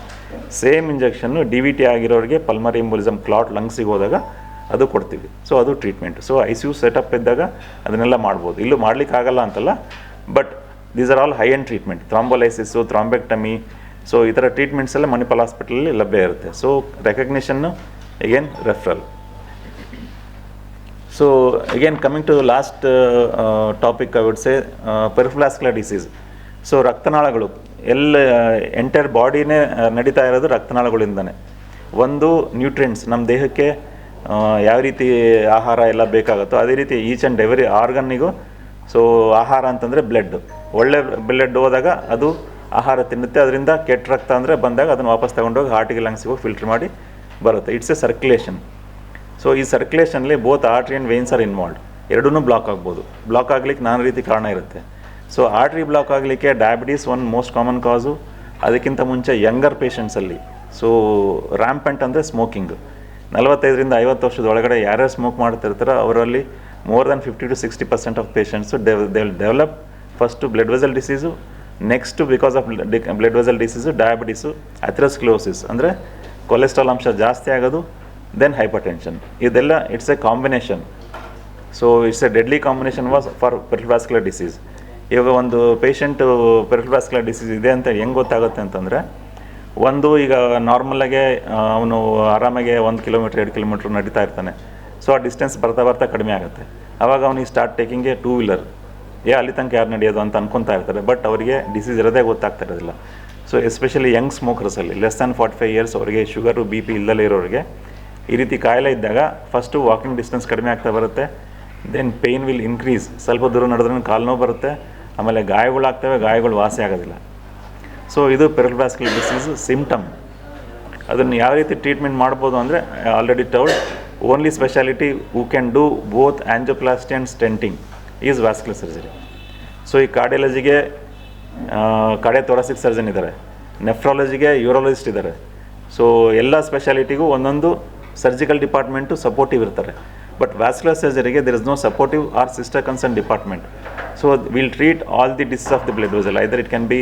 Same injection D V T ಆಗಿರೋರಿಗೆ pulmonary embolism clot ಲಂಗ್ಸಿಗೆ ಹೋದಾಗ ಅದು ಕೊಡ್ತೀವಿ. ಸೊ ಅದು treatment so I C U setup ಇದ್ದಾಗ ಅದನ್ನೆಲ್ಲ ಮಾಡ್ಬೋದು. ಇಲ್ಲೂ ಮಾಡ್ಲಿಕ್ಕಾಗಲ್ಲ ಅಂತಲ್ಲ but these are all high end treatment thrombolysis thrombectomy so ಈ ಥರ ಟ್ರೀಟ್ಮೆಂಟ್ಸ್ ಎಲ್ಲ ಮಣಿಪಾಲ್ ಹಾಸ್ಪಿಟಲಲ್ಲಿ ಲಭ್ಯ ಇರುತ್ತೆ. So recognition again referral so again coming to last topic I would say peripheral vascular disease so ರಕ್ತನಾಳಗಳು. ಎಲ್ಲ ಎಂಟೈರ್ ಬಾಡಿನೇ ನಡೀತಾ ಇರೋದು ರಕ್ತನಾಳಗಳಿಂದನೇ. ಒಂದು ನ್ಯೂಟ್ರಿಯೆಂಟ್ಸ್ ನಮ್ಮ ದೇಹಕ್ಕೆ ಯಾವ ರೀತಿ ಆಹಾರ ಎಲ್ಲ ಬೇಕಾಗುತ್ತೋ, ಅದೇ ರೀತಿ ಈಚ್ ಆ್ಯಂಡ್ ಎವ್ರಿ ಆರ್ಗನ್ನಿಗೂ ಸೊ ಆಹಾರ ಅಂತಂದರೆ ಬ್ಲಡ್ ಒಳ್ಳೆ ಬ್ಲಡ್ ಹೋದಾಗ ಅದು ಆಹಾರ ತಿನ್ನುತ್ತೆ. ಅದರಿಂದ ಕೆಟ್ಟ ರಕ್ತ ಅಂದರೆ ಬಂದಾಗ ಅದನ್ನು ವಾಪಸ್ ತೊಗೊಂಡೋಗಿ ಹಾರ್ಟಿಗೆ ಲಂಗ್ಸಿಗೆ ಹೋಗಿ ಫಿಲ್ಟರ್ ಮಾಡಿ ಬರುತ್ತೆ. ಇಟ್ಸ್ ಎ ಸರ್ಕ್ಯುಲೇಷನ್ ಸೊ ಈ ಸರ್ಕ್ಯುಲೇಷನ್ಲಿ both artery and veins are involve ಎರಡೂ ಬ್ಲಾಕ್ ಆಗ್ಬೋದು. ಬ್ಲಾಕ್ ಆಗಲಿಕ್ಕೆ ನಾನಾ ರೀತಿ ಕಾರಣ ಇರುತ್ತೆ. ಸೊ ಆರ್ಟ್ರಿ ಬ್ಲಾಕ್ ಆಗಲಿಕ್ಕೆ diabetes one most common cause ಅದಕ್ಕಿಂತ ಮುಂಚೆ ಯಂಗರ್ ಪೇಷಂಟ್ಸಲ್ಲಿ ಸೊ ರ್ಯಾಂಪೆಂಟ್ ಅಂದರೆ ಸ್ಮೋಕಿಂಗ್ ನಲವತ್ತೈದರಿಂದ ಐವತ್ತು ವರ್ಷದ ಒಳಗಡೆ ಯಾರ್ಯಾರು ಸ್ಮೋಕ್ ಮಾಡ್ತಿರ್ತಾರೋ ಅವರಲ್ಲಿ more than fifty to sixty percent of patients dev will develop first blood vessel disease next because of blood vessel disease diabetes atherosclerosis ಅಂದರೆ ಕೊಲೆಸ್ಟ್ರಾಲ್ ಅಂಶ ಜಾಸ್ತಿ ಆಗೋದು ದೆನ್ ಹೈಪರ್ ಟೆನ್ಷನ್ ಇದೆಲ್ಲ it's a combination so it's a deadly combination was for peripheral vascular disease ಇವಾಗ ಒಂದು ಪೇಷಂಟು ಪೆರಿಫ್ಲಾಸ್ಕ್ಯುಲರ್ ಡಿಸೀಸ್ ಇದೆ ಅಂತ ಹೆಂಗೆ ಗೊತ್ತಾಗುತ್ತೆ ಅಂತಂದರೆ, ಒಂದು ಈಗ ನಾರ್ಮಲಾಗೆ ಅವನು ಆರಾಮಾಗೆ ಒಂದು ಕಿಲೋಮೀಟ್ರ್ ಎರಡು ಕಿಲೋಮೀಟ್ರ್ ನಡೀತಾ ಇರ್ತಾನೆ. ಸೊ ಆ ಡಿಸ್ಟೆನ್ಸ್ ಬರ್ತಾ ಬರ್ತಾ ಕಡಿಮೆ ಆಗುತ್ತೆ. ಆವಾಗ ಅವನಿಗೆ start taking a two wheeler ಏ, ಅಲ್ಲಿ ತನಕ ಯಾರು ನಡೆಯೋದು ಅಂತ ಅನ್ಕೊತಾ ಇರ್ತಾರೆ. ಬಟ್ ಅವರಿಗೆ ಡಿಸೀಸ್ ಇರೋದೇ ಗೊತ್ತಾಗ್ತಾ ಇರೋದಿಲ್ಲ. So especially young ಸ್ಮೋಕರ್ಸಲ್ಲಿ less than forty five years ಅವರಿಗೆ ಶುಗರು ಬಿ ಪಿ ಇಲ್ಲದೇ ಇರೋರಿಗೆ, ಈ ರೀತಿ ಕಾಯಿಲೆ ಇದ್ದಾಗ ಫಸ್ಟು ವಾಕಿಂಗ್ ಡಿಸ್ಟೆನ್ಸ್ ಕಡಿಮೆ ಆಗ್ತಾ ಬರುತ್ತೆ. ದೆನ್ ಪೇಯ್ನ್ ವಿಲ್ ಇನ್ಕ್ರೀಸ್ ಸ್ವಲ್ಪ ದೂರ ನಡೆದ್ರೂ ಕಾಲು ನೋವು ಬರುತ್ತೆ. ಆಮೇಲೆ ಗಾಯಗಳಾಗ್ತವೆ ಗಾಯಗಳು ವಾಸಿ ಆಗೋದಿಲ್ಲ. ಸೊ ಇದು ಪೆರಲ್ಬಾಸ್ಕಲ್ ಡಿಸೀಸ್ ಸಿಮ್ಟಮ್ ಅದನ್ನು ಯಾವ ರೀತಿ ಟ್ರೀಟ್ಮೆಂಟ್ ಮಾಡ್ಬೋದು ಅಂದರೆ already told only speciality who can do both angioplasty and stenting is vascular surgery. So ಈ ಕಾರ್ಡಿಯಾಲಜಿಗೆ ಕಾರ್ಡಿಯೋ ಥೊರಾಸಿಕ್ ಸರ್ಜನ್ ಇದ್ದಾರೆ ನೆಫ್ರಾಲಜಿಗೆ ಯೂರಾಲಜಿಸ್ಟ್ ಇದ್ದಾರೆ ಸೊ ಎಲ್ಲ ಸ್ಪೆಷಾಲಿಟಿಗೂ ಒಂದೊಂದು ಸರ್ಜಿಕಲ್ ಡಿಪಾರ್ಟ್ಮೆಂಟು ಸಪೋರ್ಟಿವ್ ಇರ್ತಾರೆ. But vascular ಸರ್ಜರಿಗೆ there is no supportive or sister concern department so will treat all the disease of the blood vessel either it can be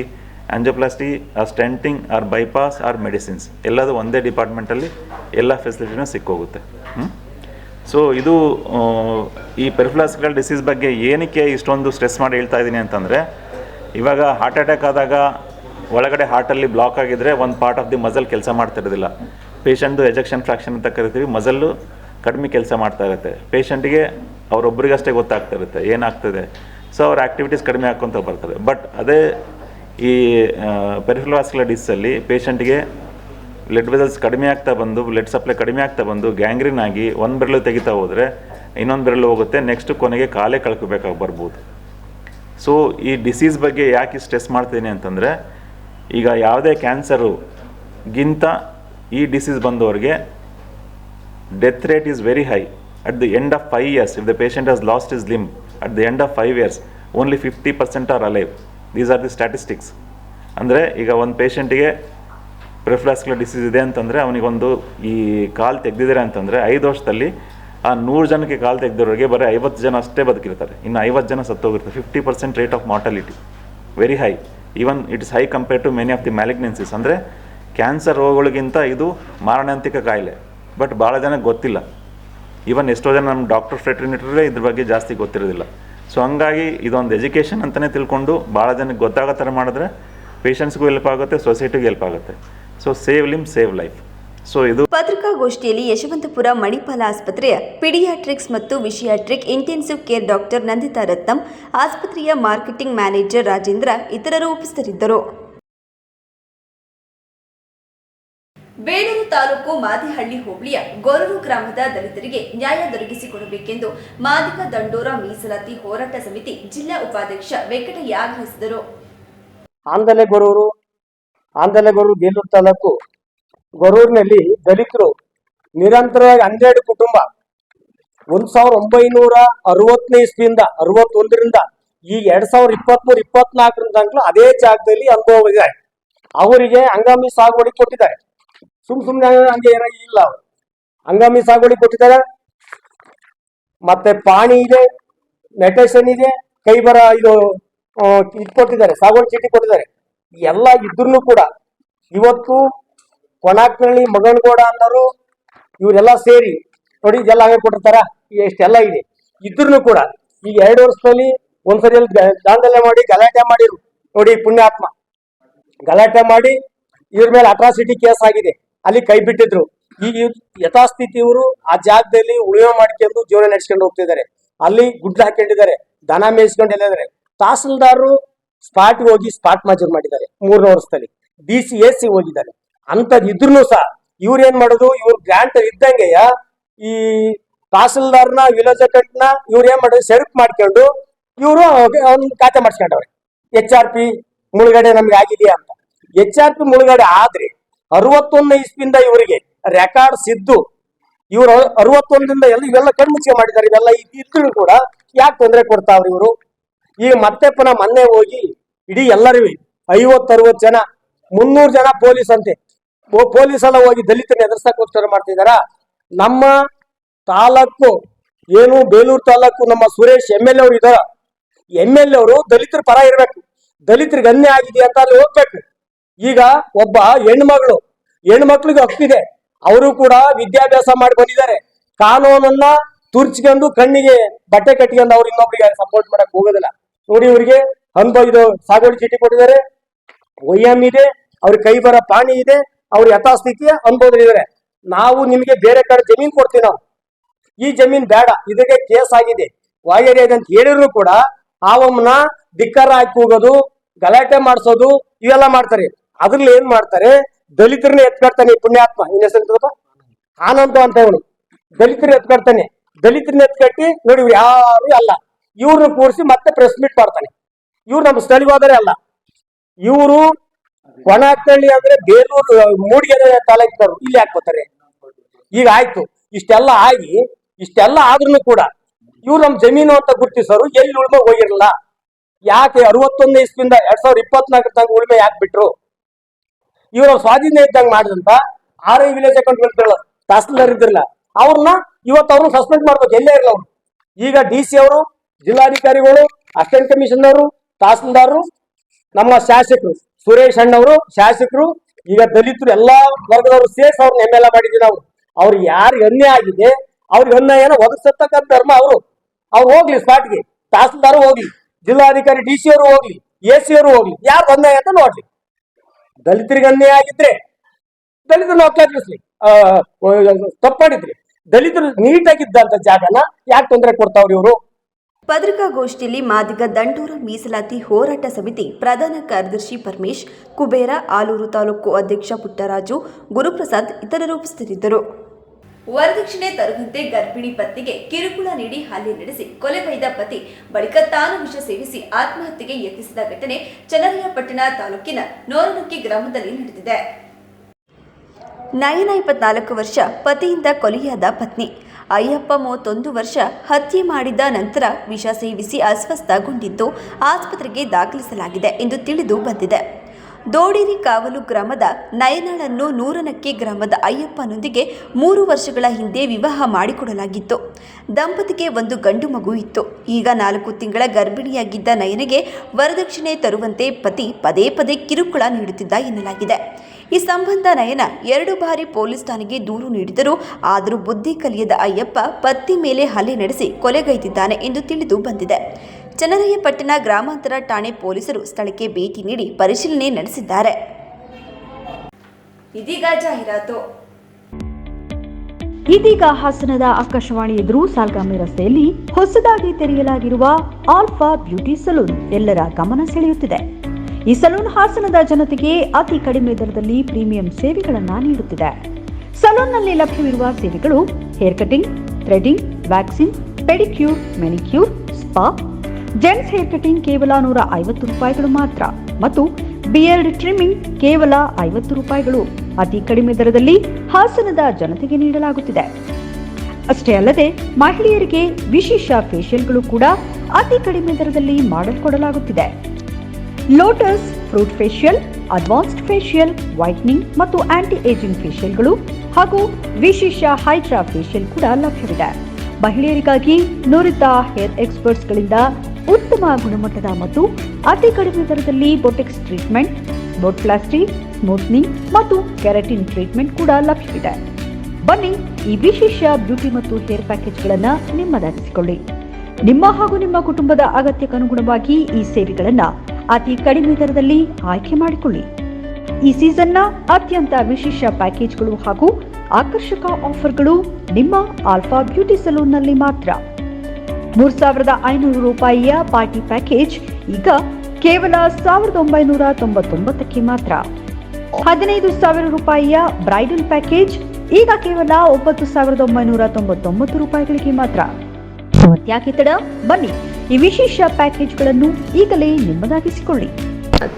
angioplasty or stenting or bypass or medicines ಎಲ್ಲದೂ ಒಂದೇ ಡಿಪಾರ್ಟ್ಮೆಂಟಲ್ಲಿ ಎಲ್ಲ ಫೆಸಿಲಿಟಿನೂ ಸಿಕ್ಕೋಗುತ್ತೆ. ಹ್ಮ್? ಸೊ ಇದು ಈ ಪೆರಿಫ್ಲಾಸ್ಕಲ್ ಡಿಸೀಸ್ ಬಗ್ಗೆ ಏನಕ್ಕೆ ಇಷ್ಟೊಂದು ಸ್ಟ್ರೆಸ್ ಮಾಡಿ ಹೇಳ್ತಾ ಇದ್ದೀನಿ ಅಂತಂದರೆ, ಇವಾಗ ಹಾರ್ಟ್ ಅಟ್ಯಾಕ್ ಆದಾಗ ಒಳಗಡೆ ಹಾರ್ಟಲ್ಲಿ ಬ್ಲಾಕ್ ಆಗಿದ್ರೆ ಒಂದು ಪಾರ್ಟ್ ಆಫ್ ದಿ ಮಸಲ್ ಕೆಲಸ ಮಾಡ್ತಿರೋದಿಲ್ಲ ಪೇಷಂಟ್ದು ಎಜೆಕ್ಷನ್ ಫ್ರಾಕ್ಷನ್ ಅಂತ ಕರಿತೀವಿ ಮಸಲ್ಲು ಕಡಿಮೆ ಕೆಲಸ ಮಾಡ್ತಾ ಇರುತ್ತೆ. ಪೇಷಂಟಿಗೆ ಅವರೊಬ್ಬರಿಗಷ್ಟೇ ಗೊತ್ತಾಗ್ತಾ ಇರುತ್ತೆ, ಏನಾಗ್ತದೆ. ಸೊ ಅವ್ರ ಆ್ಯಕ್ಟಿವಿಟೀಸ್ ಕಡಿಮೆ ಹಾಕ್ಕೊತ ಬರ್ತಾರೆ. ಬಟ್ ಅದೇ ಈ ಪೆರಿಫ್ಲಾಸ್ಕಲ್ ಡಿಸ್ಸಲ್ಲಿ ಪೇಷಂಟ್ಗೆ ಬ್ಲಡ್ ವೆಸಲ್ಸ್ ಕಡಿಮೆ ಆಗ್ತಾ ಬಂದು ಬ್ಲಡ್ ಸಪ್ಲೈ ಕಡಿಮೆ ಆಗ್ತಾ ಬಂದು ಗ್ಯಾಂಗ್ರೀನ್ ಆಗಿ ಒಂದು ಬೆರಳು ತೆಗಿತಾ ಹೋದರೆ ಇನ್ನೊಂದು ಬೆರಳು ಹೋಗುತ್ತೆ ನೆಕ್ಸ್ಟ್ ಕೊನೆಗೆ ಕಾಲೇ ಕಳ್ಕೊಬೇಕಾಗಿ ಬರ್ಬೋದು. ಸೊ ಈ ಡಿಸೀಸ್ ಬಗ್ಗೆ ಯಾಕೆ ಸ್ಟ್ರೆಸ್ ಮಾಡ್ತೀನಿ ಅಂತಂದರೆ, ಈಗ ಯಾವುದೇ ಕ್ಯಾನ್ಸರು ಗಿಂತ ಈ ಡಿಸೀಸ್ ಬಂದವ್ರಿಗೆ death rate is very high at the end of five years if the patient has lost his limb at the end of five years only fifty percent are alive these are the statistics ಅಂದರೆ ಈಗ ಒಂದು ಪೇಷಂಟಿಗೆ ಪ್ರಿಫ್ಲಾಸ್ಕ್ಯುಲರ್ ಡಿಸೀಸ್ ಇದೆ ಅಂತಂದರೆ ಅವನಿಗೊಂದು ಈ ಕಾಲು ತೆಗೆದಿದ್ದಾರೆ ಅಂತಂದರೆ ಐದು ವರ್ಷದಲ್ಲಿ ಆ ನೂರು ಜನಕ್ಕೆ ಕಾಲು ತೆಗೆದಿರೋರಿಗೆ ಬರೀ ಐವತ್ತು ಜನ ಅಷ್ಟೇ ಬದುಕಿರ್ತಾರೆ. ಇನ್ನು ಐವತ್ತು ಜನ ಸತ್ತೋಗಿರ್ತಾರೆ fifty percent rate of mortality very high even it's high compare to many of the malignancies ಅಂದರೆ ಕ್ಯಾನ್ಸರ್ ರೋಗಗಳಿಗಿಂತ ಇದು ಮಾರಣಾಂತಿಕ ಕಾಯಿಲೆ. ಬಟ್ ಭಾಳ ಜನಕ್ಕೆ ಗೊತ್ತಿಲ್ಲ. ಈವನ್ ಎಷ್ಟೋ ಜನ ನಮ್ಮ ಡಾಕ್ಟರ್ ಫ್ರೆಟ್ರಿನಿಟರೇ ಇದ್ರ ಬಗ್ಗೆ ಜಾಸ್ತಿ ಗೊತ್ತಿರೋದಿಲ್ಲ. ಸೊ ಹಂಗಾಗಿ ಇದೊಂದು ಎಜುಕೇಷನ್ ಅಂತಲೇ ತಿಳ್ಕೊಂಡು ಭಾಳ ಜನಕ್ಕೆ ಗೊತ್ತಾಗೋ ಥರ ಮಾಡಿದ್ರೆ ಪೇಷಂಟ್ಸ್ಗೂ ಹೆಲ್ಪ್ ಆಗುತ್ತೆ ಸೊಸೈಟಿಗೂ ಹೆಲ್ಪ್ ಆಗುತ್ತೆ. So save limb save life so ಇದು ಪತ್ರಿಕಾಗೋಷ್ಠಿಯಲ್ಲಿ ಯಶವಂತಪುರ ಮಣಿಪಾಲ ಆಸ್ಪತ್ರೆಯ ಪಿಡಿಯಾಟ್ರಿಕ್ಸ್ ಮತ್ತು ವಿಷಯಾಟ್ರಿಕ್ intensive care doctor Nandita Ratnam ಆಸ್ಪತ್ರೆಯ ಮಾರ್ಕೆಟಿಂಗ್ ಮ್ಯಾನೇಜರ್ ರಾಜೇಂದ್ರ ಇತರರು ಉಪಸ್ಥಿತರಿದ್ದರು. ಬೇಲೂರು ತಾಲೂಕು ಮಾದಿಹಳ್ಳಿ ಹೋಬಳಿಯ ಗೊರೂರು ಗ್ರಾಮದ ದಲಿತರಿಗೆ ನ್ಯಾಯ ದೊರಕಿಸಿಕೊಡಬೇಕೆಂದು ಮಾದಿಗ ದಂಡೋರ ಮೀಸಲಾತಿ ಹೋರಾಟ ಸಮಿತಿ ಜಿಲ್ಲಾ ಉಪಾಧ್ಯಕ್ಷ ವೆಂಕಟಯ್ಯ ಆಗ್ರಹಿಸಿದರು. ಆಂದಲೆ ಗೊರೂರು ಆಂದಲೆ ಗೊರೂರು ಬೇಲೂರು ತಾಲೂಕು ಗೊರೂರಿನಲ್ಲಿ ದಲಿತರು ನಿರಂತರವಾಗಿ ಹನ್ನೆರಡು ಕುಟುಂಬ, ಒಂದ್ ಸಾವಿರದ ಒಂಬೈನೂರ ಅರವತ್ತನೇ ಇಸ್ವಿಯಿಂದ ಅರವತ್ತೊಂದರಿಂದ ಈ ಎರಡ್ ಸಾವಿರದ ಇಪ್ಪತ್ಮೂರು ಇಪ್ಪತ್ನಾಲ್ಕರಿಂದ ಅದೇ ಜಾಗದಲ್ಲಿ ಅನುಭವ ಇದೆ ಅವರಿಗೆ ಹಂಗಾಮಿ ಸಾಗುವಳಿ ಕೊಟ್ಟಿದ್ದಾರೆ. ಸುಮ್ ಸುಮ್ನೆ ಹಂಗೆ ಇಲ್ಲ ಅವರು. ಹಂಗಾಮಿ ಸಾಗುವಳಿ ಕೊಟ್ಟಿದ್ದಾರೆ. ಮತ್ತೆ ಪಾಣಿ ಇದೆ, ನೆಟೇಶನ್ ಇದೆ, ಕೈಬರ ಇದು ಇದು ಕೊಟ್ಟಿದ್ದಾರೆ, ಸಾಗುವಳಿ ಚೀಟಿ ಕೊಟ್ಟಿದ್ದಾರೆ. ಎಲ್ಲ ಇದ್ರೂ ಕೂಡ ಇವತ್ತು ಕೊಣಾಕ್ನಳ್ಳಿ ಮಗನಗೌಡ ಅನ್ನೋರು ಇವರೆಲ್ಲ ಸೇರಿ ನೋಡಿ ಇದೆಲ್ಲ ಹಾಗೆ ಕೊಟ್ಟಿರ್ತಾರ ಎಷ್ಟೆಲ್ಲ ಇದೆ. ಇದ್ರೂ ಕೂಡ ಈಗ ಎರಡು ವರ್ಷದಲ್ಲಿ ಒಂದ್ಸರಿ ಅಲ್ಲಿ ದಾಂಧಲೆ ಮಾಡಿ, ಗಲಾಟೆ ಮಾಡಿರು ನೋಡಿ ಪುಣ್ಯಾತ್ಮ. ಗಲಾಟೆ ಮಾಡಿ ಇವ್ರ ಮೇಲೆ ಅಟ್ರಾಸಿಟಿ ಕೇಸ್ ಆಗಿದೆ. ಅಲ್ಲಿ ಕೈ ಬಿಟ್ಟಿದ್ರು. ಈಗ ಯಥಾಸ್ಥಿತಿ ಇವರು ಆ ಜಾಗದಲ್ಲಿ ಉಳಿವೆ ಮಾಡ್ಕೊಂಡು ಜೀವನ ನಡೆಸ್ಕೊಂಡು ಹೋಗ್ತಿದ್ದಾರೆ. ಅಲ್ಲಿ ಗುಡ್ಡ ಹಾಕೊಂಡಿದ್ದಾರೆ ದನ ಮೇಯಿಸ್ಕೊಂಡು ಎಲ್ಲಿದ್ದಾರೆ. ತಹಸೀಲ್ದಾರರು ಸ್ಪಾಟ್ ಹೋಗಿ ಸ್ಪಾಟ್ ಮಾಜರ್ ಮಾಡಿದ್ದಾರೆ ಮೂರನೇ ವರ್ಷದಲ್ಲಿ. ಡಿ ಸಿ ಎಸ್ ಸಿ ಹೋಗಿದ್ದಾರೆ. ಅಂತದ್ ಇದ್ರು ಸಹ ಇವ್ರು ಏನ್ ಮಾಡೋದು? ಇವ್ರ ಗ್ರಾಂಟ್ ಇದ್ದಂಗೆ ಈ ತಹಸೀಲ್ದಾರ್ನ, ವಿಲೇಜ್ ಅಕೌಂಟ್ನ ಇವ್ರು ಏನ್ ಮಾಡೋದು? ಸೆಲ್ಫ್ ಮಾಡ್ಕೊಂಡು ಇವರು ಒಂದು ಖಾತೆ ಮಾಡಿಸ್ಕೊಂಡವ್ರೆ. ಎಚ್ ಆರ್ ಪಿ ಮುಳುಗಡೆ ನಮ್ಗೆ ಆಗಿದೆಯಾ ಅಂತ. ಎಚ್ ಆರ್ ಪಿ ಮುಳುಗಡೆ ಆದ್ರೆ ಅರವತ್ತೊಂದನೇ ಇಸ್ಪಿಂದ ಇವರಿಗೆ ರೆಕಾರ್ಡ್ಸ್ ಸಿದ್ದು. ಇವರು ಅರವತ್ತೊಂದರಿಂದ ಎಲ್ಲ ಇವೆಲ್ಲ ಕಣ್ಮುಚ್ಚಿಗೆ ಮಾಡಿದ್ದಾರೆ. ಇವೆಲ್ಲ ಇದ್ರು ಕೂಡ ಯಾಕೆ ತೊಂದರೆ ಕೊಡ್ತಾವ್ರಿ ಇವರು? ಈಗ ಮತ್ತೆ ಪುನಃ ಮೊನ್ನೆ ಹೋಗಿ ಇಡೀ ಎಲ್ಲರಿಗೂ ಐವತ್ತು ಅರವತ್ತು ಜನ, ಮುನ್ನೂರು ಜನ ಪೊಲೀಸ್ ಅಂತೆ. ಪೊಲೀಸ್ ಎಲ್ಲ ಹೋಗಿ ದಲಿತನ ಎದುರಿಸಕ್ಕೋಸ್ಕರ ಮಾಡ್ತಿದಾರ? ನಮ್ಮ ತಾಲೂಕು, ಏನು ಬೇಲೂರು ತಾಲೂಕು, ನಮ್ಮ ಸುರೇಶ್ ಎಂ ಎಲ್ ಅವರು ಇದಾರ ಎಂ ಎಲ್ ಅವರು ದಲಿತರ ಪರ ಇರಬೇಕು. ದಲಿತರಿಗೆ ಅನ್ಯ ಆಗಿದೆ ಅಂತ ಅಲ್ಲಿ ಹೋಗ್ಬೇಕು ಈಗ ಒಬ್ಬ ಹೆಣ್ಮಗಳು ಹೆಣ್ಮಕ್ಳಿಗೆ ಹಕ್ಕಿದೆ ಅವರು ಕೂಡ ವಿದ್ಯಾಭ್ಯಾಸ ಮಾಡಿ ಬಂದಿದ್ದಾರೆ. ಕಾನೂನನ್ನ ತುರ್ಚ್ಕೊಂಡು ಕಣ್ಣಿಗೆ ಬಟ್ಟೆ ಕಟ್ಕೊಂಡು ಅವ್ರು ಇನ್ನೊಬ್ರಿಗೆ ಸಪೋರ್ಟ್ ಮಾಡಕ್ ಹೋಗೋದಿಲ್ಲ. ನೋಡಿ ಇವರಿಗೆ ಅನುಭವ ಇದು ಸಾಗುವಳಿ ಚೀಟಿ ಕೊಟ್ಟಿದ್ದಾರೆ. ಒಯ್ಯಂ ಇದೆ, ಅವ್ರಿಗೆ ಕೈ ಬರ ಪಾಣಿ ಇದೆ, ಅವ್ರ ಯಥಾಸ್ಥಿತಿಯ ಅನುಭವದಲ್ಲಿದ್ದಾರೆ. ನಾವು ನಿಮಗೆ ಬೇರೆ ಕಡೆ ಜಮೀನ್ ಕೊಡ್ತೀವಿ ನಾವು. ಈ ಜಮೀನ್ ಬೇಡ, ಇದಕ್ಕೆ ಕೇಸ್ ಆಗಿದೆ. ವಾಯರಿ ಅಂತ ಹೇಳಿದ್ರು ಕೂಡ ಆವಮ್ಮನ ಧಿಕ್ಕಾರ ಹಾಕಿ ಹೋಗೋದು ಗಲಾಟೆ ಮಾಡಿಸೋದು, ಇವೆಲ್ಲ ಮಾಡ್ತಾರೆ. ಅದ್ರಲ್ಲಿ ಏನ್ ಮಾಡ್ತಾರೆ? ದಲಿತರನ್ನ ಎತ್ಕಾಡ್ತಾನೆ ಪುಣ್ಯಾತ್ಮ. ಇನ್ ಹೆಸರು ಗೊತ್ತಾ? ಆನಂದ ಅಂತ ಇವನು ದಲಿತರ ಎತ್ಕಾಡ್ತಾನೆ. ದಲಿತರನ್ನ ಎತ್ಕಟ್ಟಿ ನೋಡಿ ಯಾರು ಅಲ್ಲ. ಇವ್ರನ್ನ ಕೂರಿಸಿ ಮತ್ತೆ ಪ್ರೆಸ್ ಮೀಟ್ ಮಾಡ್ತಾನೆ. ಇವ್ರು ನಮ್ಮ ಸ್ಥಳೀಯವಾದರೆ ಅಲ್ಲ. ಇವರು ಕೊಣಕಳ್ಳಿ ಅಂದ್ರೆ ಬೇಲೂರು ಮೂಡಿಗೆರೆ ತಾಲೂಕಿನವರು. ಇಲ್ಲಿ ಹಾಕೋತಾರೆ ಈಗ ಆಯ್ತು. ಇಷ್ಟೆಲ್ಲ ಆಗಿ, ಇಷ್ಟೆಲ್ಲ ಆದ್ರೂ ಕೂಡ ಇವ್ರು ನಮ್ ಜಮೀನು ಅಂತ ಗುರ್ತಿಸೋರು ಎಲ್ಲಿ ಉಳ್ಮೆ ಹೋಗಿರಲ್ಲ. ಯಾಕೆ ಅರವತ್ತೊಂದು ಇಸ್ವಿಂದ ಎರಡ್ ಸಾವಿರದ ಇಪ್ಪತ್ನಾಲ್ಕರ ತನಕ ಉಳ್ಮೆ ಯಾಕೆ ಬಿಟ್ರು? ಇವರು ಸ್ವಾಧೀನ ಇದ್ದಂಗೆ ಮಾಡಿದಂತ ಆರ್ ಐ ವಿಲೇಜ್ ಅಕೌಂಟ್ ಇರ್ತಾರಲ್ಲ ತಹಸೀಲ್ದಾರ್ ಇದ್ರಲ್ಲ, ಅವ್ರನ್ನ ಇವತ್ತು ಅವ್ರನ್ನ ಸಸ್ಪೆಂಡ್ ಮಾಡ್ಬೇಕು. ಎಲ್ಲೇ ಇರಲ್ಲ ಅವ್ರು. ಈಗ ಡಿ ಸಿ ಅವರು, ಜಿಲ್ಲಾಧಿಕಾರಿಗಳು, ಅಸಿಸ್ಟೆಂಟ್ ಕಮಿಷನರು ತಹಸೀಲ್ದಾರರು, ನಮ್ಮ ಶಾಸಕರು, ಸುರೇಶ್ ಅಣ್ಣವರು, ಶಾಸಕರು, ಈಗ ದಲಿತರು ಎಲ್ಲಾ ವರ್ಗದವರು ಸೇರಿಸಿ ಅವ್ರನ್ನ ಎಂ ಎಲ್ ಮಾಡಿದ್ವಿ ನಾವು. ಅವ್ರಿಗೆ ಯಾರಿಗೆ ಅನ್ಯಾಯ ಆಗಿದೆ, ಅವ್ರಿಗೆ ಅನ್ಯಾಯನ ಒದಗಿಸತಕ್ಕಂಥ ಧರ್ಮ ಅವರು. ಅವ್ರು ಹೋಗ್ಲಿ ಸ್ಪಾಟ್ಗೆ. ತಹಸೀಲ್ದಾರು ಹೋಗ್ಲಿ, ಜಿಲ್ಲಾಧಿಕಾರಿ, ಡಿ ಸಿ ಅವರು ಹೋಗ್ಲಿ, ಎ ಸಿ ಅವರು ಹೋಗ್ಲಿ, ಯಾರು ಅನ್ಯಾಯ ಅಂತ ನೋಡ್ಲಿ. ದಲಿತರಿಗೆ ಅನ್ಯಾಯ ಆಗಿದ್ರೆ ದಲಿತರು ನಾವು ತಪ್ಪು ತಪ್ಪಾಡಿದ್ರಿ ದಲಿತರು ನೀಟಾಗಿದ್ದಂತ ಜಾಗನ ಯಾಕೆ ತೊಂದರೆ ಕೊಡ್ತಾವ್ರಿ ಇವರು? ಪತ್ರಿಕಾಗೋಷ್ಠಿಯಲ್ಲಿ ಮಾದಿಗ ದಂಡೂರ ಮೀಸಲಾತಿ ಹೋರಾಟ ಸಮಿತಿ ಪ್ರಧಾನ ಕಾರ್ಯದರ್ಶಿ ಪರಮೇಶ್, ಕುಬೇರ, ಆಲೂರು ತಾಲೂಕು ಅಧ್ಯಕ್ಷ ಪುಟ್ಟರಾಜು, ಗುರುಪ್ರಸಾದ್ ಇತರರು ಉಪಸ್ಥಿತರಿದ್ದರು ವರದಕ್ಷಿಣೆ ತರುವಂತೆ ಗರ್ಭಿಣಿ ಪತ್ನಿಗೆ ಕಿರುಕುಳ ನೀಡಿ ಹಲ್ಲೆ ನಡೆಸಿ ಕೊಲೆಗೈದ ಪತಿ ಬಳಿಕ ತಾನು ವಿಷ ಸೇವಿಸಿ ಆತ್ಮಹತ್ಯೆಗೆ ಯತ್ನಿಸಿದ ಘಟನೆ ಚನ್ನರಾಯಪಟ್ಟಣ ತಾಲೂಕಿನ ನೋರನಕ್ಕಿ ಗ್ರಾಮದಲ್ಲಿ ನಡೆದಿದೆ. ನಯನ ಇಪ್ಪತ್ನಾಲ್ಕು ವರ್ಷ ಪತಿಯಿಂದ ಕೊಲೆಯಾದ ಪತ್ನಿ. ಅಯ್ಯಪ್ಪ ಮೂವತ್ತೊಂದು ವರ್ಷ ಹತ್ಯೆ ಮಾಡಿದ ನಂತರ ವಿಷ ಸೇವಿಸಿ ಅಸ್ವಸ್ಥಗೊಂಡಿದ್ದು ಆಸ್ಪತ್ರೆಗೆ ದಾಖಲಿಸಲಾಗಿದೆ ಎಂದು ತಿಳಿದು ಬಂದಿದೆ. ದೋಡಿರಿ ಕಾವಲು ಗ್ರಾಮದ ನಯನಾಳನ್ನು ನೂರನಕ್ಕೆ ಗ್ರಾಮದ ಅಯ್ಯಪ್ಪನೊಂದಿಗೆ ಮೂರು ವರ್ಷಗಳ ಹಿಂದೆ ವಿವಾಹ ಮಾಡಿಕೊಡಲಾಗಿತ್ತು. ದಂಪತಿಗೆ ಒಂದು ಗಂಡು ಮಗು ಇತ್ತು. ಈಗ ನಾಲ್ಕು ತಿಂಗಳ ಗರ್ಭಿಣಿಯಾಗಿದ್ದ ನಯನಿಗೆ ವರದಕ್ಷಿಣೆ ತರುವಂತೆ ಪತಿ ಪದೇ ಪದೇ ಕಿರುಕುಳ ನೀಡುತ್ತಿದ್ದ ಎನ್ನಲಾಗಿದೆ. ಈ ಸಂಬಂಧ ನಯನ ಎರಡು ಬಾರಿ ಪೊಲೀಸ್ ಠಾಣೆಗೆ ದೂರು ನೀಡಿದರು ಆದರೂ ಬುದ್ಧಿ ಕಲಿಯದ ಅಯ್ಯಪ್ಪ ಪತ್ತಿ ಮೇಲೆ ಹಲ್ಲೆ ನಡೆಸಿ ಕೊಲೆಗೈದಿದ್ದಾನೆ ಎಂದು ತಿಳಿದು ಬಂದಿದೆ. ಚನ್ನರಾಯಪಟ್ಟಣ ಗ್ರಾಮಾಂತರ ಠಾಣೆ ಪೊಲೀಸರು ಸ್ಥಳಕ್ಕೆ ಭೇಟಿ ನೀಡಿ ಪರಿಶೀಲನೆ ನಡೆಸಿದ್ದಾರೆ. ಇದೀಗ ಜಾಹೀರಾತು. ಇದೀಗ ಹಾಸನದ ಆಕಾಶವಾಣಿ ಎದುರು ಸಾಲ್ಗಾಮಿ ರಸ್ತೆಯಲ್ಲಿ ಹೊಸದಾಗಿ ತೆರೆಯಲಾಗಿರುವ ಆಲ್ಫಾ ಬ್ಯೂಟಿ ಸಲೂನ್ ಎಲ್ಲರ ಗಮನ ಸೆಳೆಯುತ್ತಿದೆ. ಈ ಸಲೂನ್ ಹಾಸನದ ಜನತೆಗೆ ಅತಿ ಕಡಿಮೆ ದರದಲ್ಲಿ ಪ್ರೀಮಿಯಂ ಸೇವೆಗಳನ್ನು ನೀಡುತ್ತಿದೆ. ಸಲೂನ್ನಲ್ಲಿ ಲಭ್ಯವಿರುವ ಸೇವೆಗಳು hair cutting, threading, waxing, pedicure, manicure, spa, gents hair cutting ಕೇವಲ ನೂರ ಐವತ್ತು ರೂಪಾಯಿಗಳು ಮಾತ್ರ ಮತ್ತು ಬಿಯರ್ಡ್ ಟ್ರಿಮ್ಮಿಂಗ್ ಕೇವಲ ಐವತ್ತು ರೂಪಾಯಿಗಳು. ಅತಿ ಕಡಿಮೆ ದರದಲ್ಲಿ ಹಾಸನದ ಜನತೆಗೆ ನೀಡಲಾಗುತ್ತಿದೆ. ಅಷ್ಟೇ ಅಲ್ಲದೆ ಮಹಿಳೆಯರಿಗೆ ವಿಶೇಷ ಫೇಶಿಯಲ್ಗಳು ಕೂಡ ಅತಿ ಕಡಿಮೆ ದರದಲ್ಲಿ ಮಾಡಿಕೊಡಲಾಗುತ್ತಿದೆ lotus, fruit facial advanced facial whitening ಮತ್ತು ಆಂಟಿ ಏಜಿಂಗ್ ಫೇಶಿಯಲ್ಗಳು ಹಾಗೂ ವಿಶೇಷ ಹೈಡ್ರಾ ಫೇಶಿಯಲ್ ಕೂಡ ಲಭ್ಯವಿದೆ. ಮಹಿಳೆಯರಿಗಾಗಿ ನುರಿತ ಹೇರ್ ಎಕ್ಸ್ಪರ್ಟ್ಸ್ಗಳಿಂದ ಉತ್ತಮ ಗುಣಮಟ್ಟದ ಮತ್ತು ಅತಿ ಕಡಿಮೆ ದರದಲ್ಲಿ botox treatment botoplasty smoothening ಮತ್ತು ಕೆರಾಟಿನ್ ಟ್ರೀಟ್ಮೆಂಟ್ ಕೂಡ ಲಭ್ಯವಿದೆ. ಬನ್ನಿ ಈ ವಿಶೇಷ ಬ್ಯೂಟಿ ಮತ್ತು ಹೇರ್ ಪ್ಯಾಕೇಜ್ಗಳನ್ನು ನಿಮ್ಮದಾಗಿಸಿಕೊಳ್ಳಿ. ನಿಮ್ಮ ಹಾಗೂ ನಿಮ್ಮ ಕುಟುಂಬದ ಅಗತ್ಯಕ್ಕನುಗುಣವಾಗಿ ಈ ಸೇವೆಗಳನ್ನು ಅತಿ ಕಡಿಮೆ ದರದಲ್ಲಿ ಆಯ್ಕೆ ಮಾಡಿಕೊಳ್ಳಿ. ಈ ಸೀಸನ್ನ ಅತ್ಯಂತ ವಿಶೇಷ ಪ್ಯಾಕೇಜ್ಗಳು ಹಾಗೂ ಆಕರ್ಷಕ ಆಫರ್ಗಳು ನಿಮ್ಮ ಆಲ್ಫಾ ಬ್ಯೂಟಿ ಸಲೂನ್ನಲ್ಲಿ ಮಾತ್ರ. ಮೂರು ಸಾವಿರದ ಐನೂರು ರೂಪಾಯಿಯ ಪಾರ್ಟಿ ಪ್ಯಾಕೇಜ್ ಈಗ ಕೇವಲ ಸಾವಿರದ ಒಂಬೈನೂರ ತೊಂಬತ್ತೊಂಬತ್ತಕ್ಕೆ ಮಾತ್ರ. ಹದಿನೈದು ಸಾವಿರ ರೂಪಾಯಿಯ ಬ್ರೈಡಲ್ ಪ್ಯಾಕೇಜ್ ಈಗ ಕೇವಲ ಒಂಬತ್ತು ಸಾವಿರದ ಒಂಬೈನೂರ ತೊಂಬತ್ತೊಂಬತ್ತು ರೂಪಾಯಿಗಳಿಗೆ ಮಾತ್ರ. ಯಾಕೆ ತಡ ಬನ್ನಿ. ಈ ವಿಶೇಷ ಪ್ಯಾಕೇಜ್ಗಳನ್ನು ಈಗಲೇ ನಿಮ್ಮದಾಗಿಸಿಕೊಳ್ಳಿ.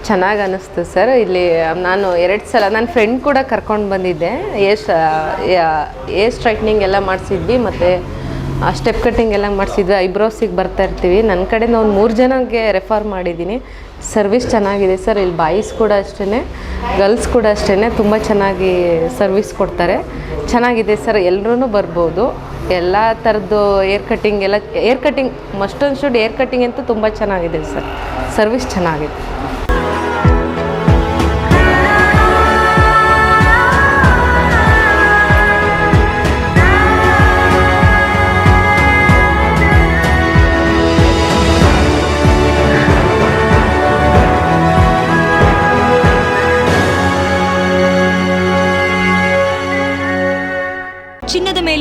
ಚೆನ್ನಾಗಿ ಅನ್ನಿಸ್ತು ಸರ್. ಇಲ್ಲಿ ನಾನು ಎರಡು ಸಲ ನನ್ನ ಫ್ರೆಂಡ್ ಕೂಡ ಕರ್ಕೊಂಡು ಬಂದಿದ್ದೆ. ಏರ್ ಸ್ಟ್ರೈಟ್ನಿಂಗ್ ಎಲ್ಲ ಮಾಡಿಸಿದ್ವಿ. ಮತ್ತು ಸ್ಟೆಪ್ ಕಟ್ಟಿಂಗ್ ಎಲ್ಲ ಮಾಡಿಸಿದ್ವಿ ಐಬ್ರೋಸಿಗೆ ಬರ್ತಾ ಇರ್ತೀವಿ. ನನ್ನ ಕಡೆಯಿಂದ ಒಂದು ಮೂರು ಜನಕ್ಕೆ ರೆಫರ್ ಮಾಡಿದ್ದೀನಿ ಸರ್ವಿಸ್ ಚೆನ್ನಾಗಿದೆ ಸರ್ ಇಲ್ಲಿ ಬಾಯ್ಸ್ ಕೂಡ ಅಷ್ಟೇ ಗರ್ಲ್ಸ್ ಕೂಡ ಅಷ್ಟೇ ತುಂಬ ಚೆನ್ನಾಗಿ ಸರ್ವಿಸ್ ಕೊಡ್ತಾರೆ. ಚೆನ್ನಾಗಿದೆ ಸರ್ ಎಲ್ಲರೂ ಬರ್ಬೋದು. ಎಲ್ಲ ಥರದ್ದು ಏರ್ ಕಟ್ಟಿಂಗ್ ಎಲ್ಲ hair cutting must should hair cutting ಅಂತೂ ತುಂಬ ಚೆನ್ನಾಗಿದೆ ಸರ್ ಸರ್ವಿಸ್ ಚೆನ್ನಾಗಿದೆ.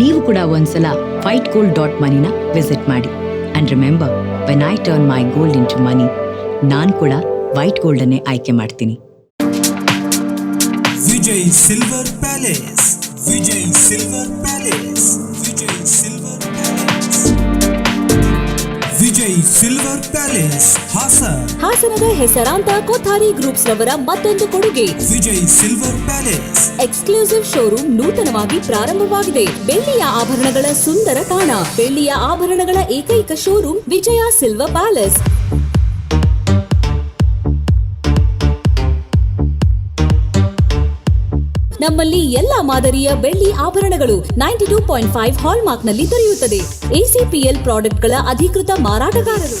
ನೀವು ಕೂಡ ಒಂದ್ಸಲ ಫೈಟ್ ಗೋಲ್ಡ್ ಡಾಟ್ ಮನಿನ ವಿಸಿಟ್ ಮಾಡಿ. And remember when I turn my gold into money ನಾನು ಕೂಡ ವೈಟ್ ಗೋಲ್ಡ್ ಅನ್ನೇ ಆಯ್ಕೆ ಮಾಡ್ತೀನಿ. Vijay silver palace. Vijay silver palace. Vijay silver palace. Vijay silver palace, Hassan. ಹಾಸನದ ಹೆಸರಾಂತ ಕೊಥಾರಿ ಗ್ರೂಪ್ಸ್ ರವರ ಮತ್ತೊಂದು ಕೊಡುಗೆ. Vijay silver palace. Exclusive showroom ನೂತನವಾಗಿ ಪ್ರಾರಂಭವಾಗಿದೆ. ಬೆಳ್ಳಿಯ ಆಭರಣಗಳ ಸುಂದರ ತಾಣ ಬೆಳ್ಳಿಯ ಆಭರಣಗಳ ಏಕೈಕ ಶೋರೂಮ್ ವಿಜಯ ಸಿಲ್ವರ್ ಪ್ಯಾಲೇಸ್. ನಮ್ಮಲ್ಲಿ ಎಲ್ಲಾ ಮಾದರಿಯ ಬೆಳ್ಳಿ ಆಭರಣಗಳು ನೈಂಟಿ ಟೂ ಪಾಯಿಂಟ್ ಫೈವ್ ಹಾಲ್ಮಾರ್ಕ್ನಲ್ಲಿ ದೊರೆಯುತ್ತದೆ ಎಸಿಪಿಎಲ್ ಪ್ರಾಡಕ್ಟ್ಗಳ ಅಧಿಕೃತ ಮಾರಾಟಗಾರರು.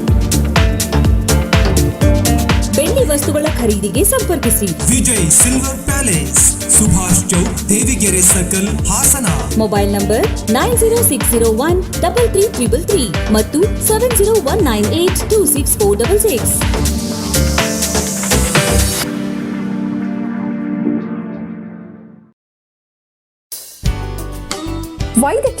ಬೆಳ್ಳಿ ವಸ್ತುಗಳ ಖರೀದಿಗೆ ಸಂಪರ್ಕಿಸಿ. Vijay silver palace Subhash Chowk Devigere circle Hassan. Mobile number nine zero six zero one double three triple three ಮತ್ತು seven zero one nine eight two six four double six. ವೈದ್ಯಕೀಯ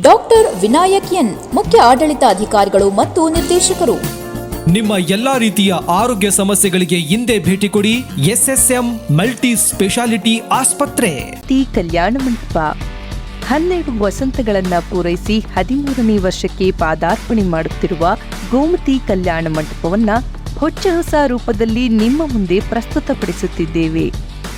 ಡಾಕ್ಟರ್ ವಿನಾಯಕ್ ಎನ್ ಮುಖ್ಯ ಆಡಳಿತಾಧಿಕಾರಿಗಳು ಮತ್ತು ನಿರ್ದೇಶಕರು. ನಿಮ್ಮ ಎಲ್ಲಾ ರೀತಿಯ ಆರೋಗ್ಯ ಸಮಸ್ಯೆಗಳಿಗೆ ಹಿಂದೆ ಭೇಟಿ ಕೊಡಿ ಎಸ್ಎಸ್ಎಂ ಮಲ್ಟಿ ಸ್ಪೆಷಾಲಿಟಿ ಆಸ್ಪತ್ರೆ. ತಿ ಕಲ್ಯಾಣ ಮಂಟಪ. ಹನ್ನೆರಡು ವಸಂತಗಳನ್ನು ಪೂರೈಸಿ ಹದಿಮೂರನೇ ವರ್ಷಕ್ಕೆ ಪಾದಾರ್ಪಣೆ ಮಾಡುತ್ತಿರುವ ಗೋಮತಿ ಕಲ್ಯಾಣ ಮಂಟಪವನ್ನ ಹೊಚ್ಚ ಹೊಸ ರೂಪದಲ್ಲಿ ನಿಮ್ಮ ಮುಂದೆ ಪ್ರಸ್ತುತಪಡಿಸುತ್ತಿದ್ದೇವೆ.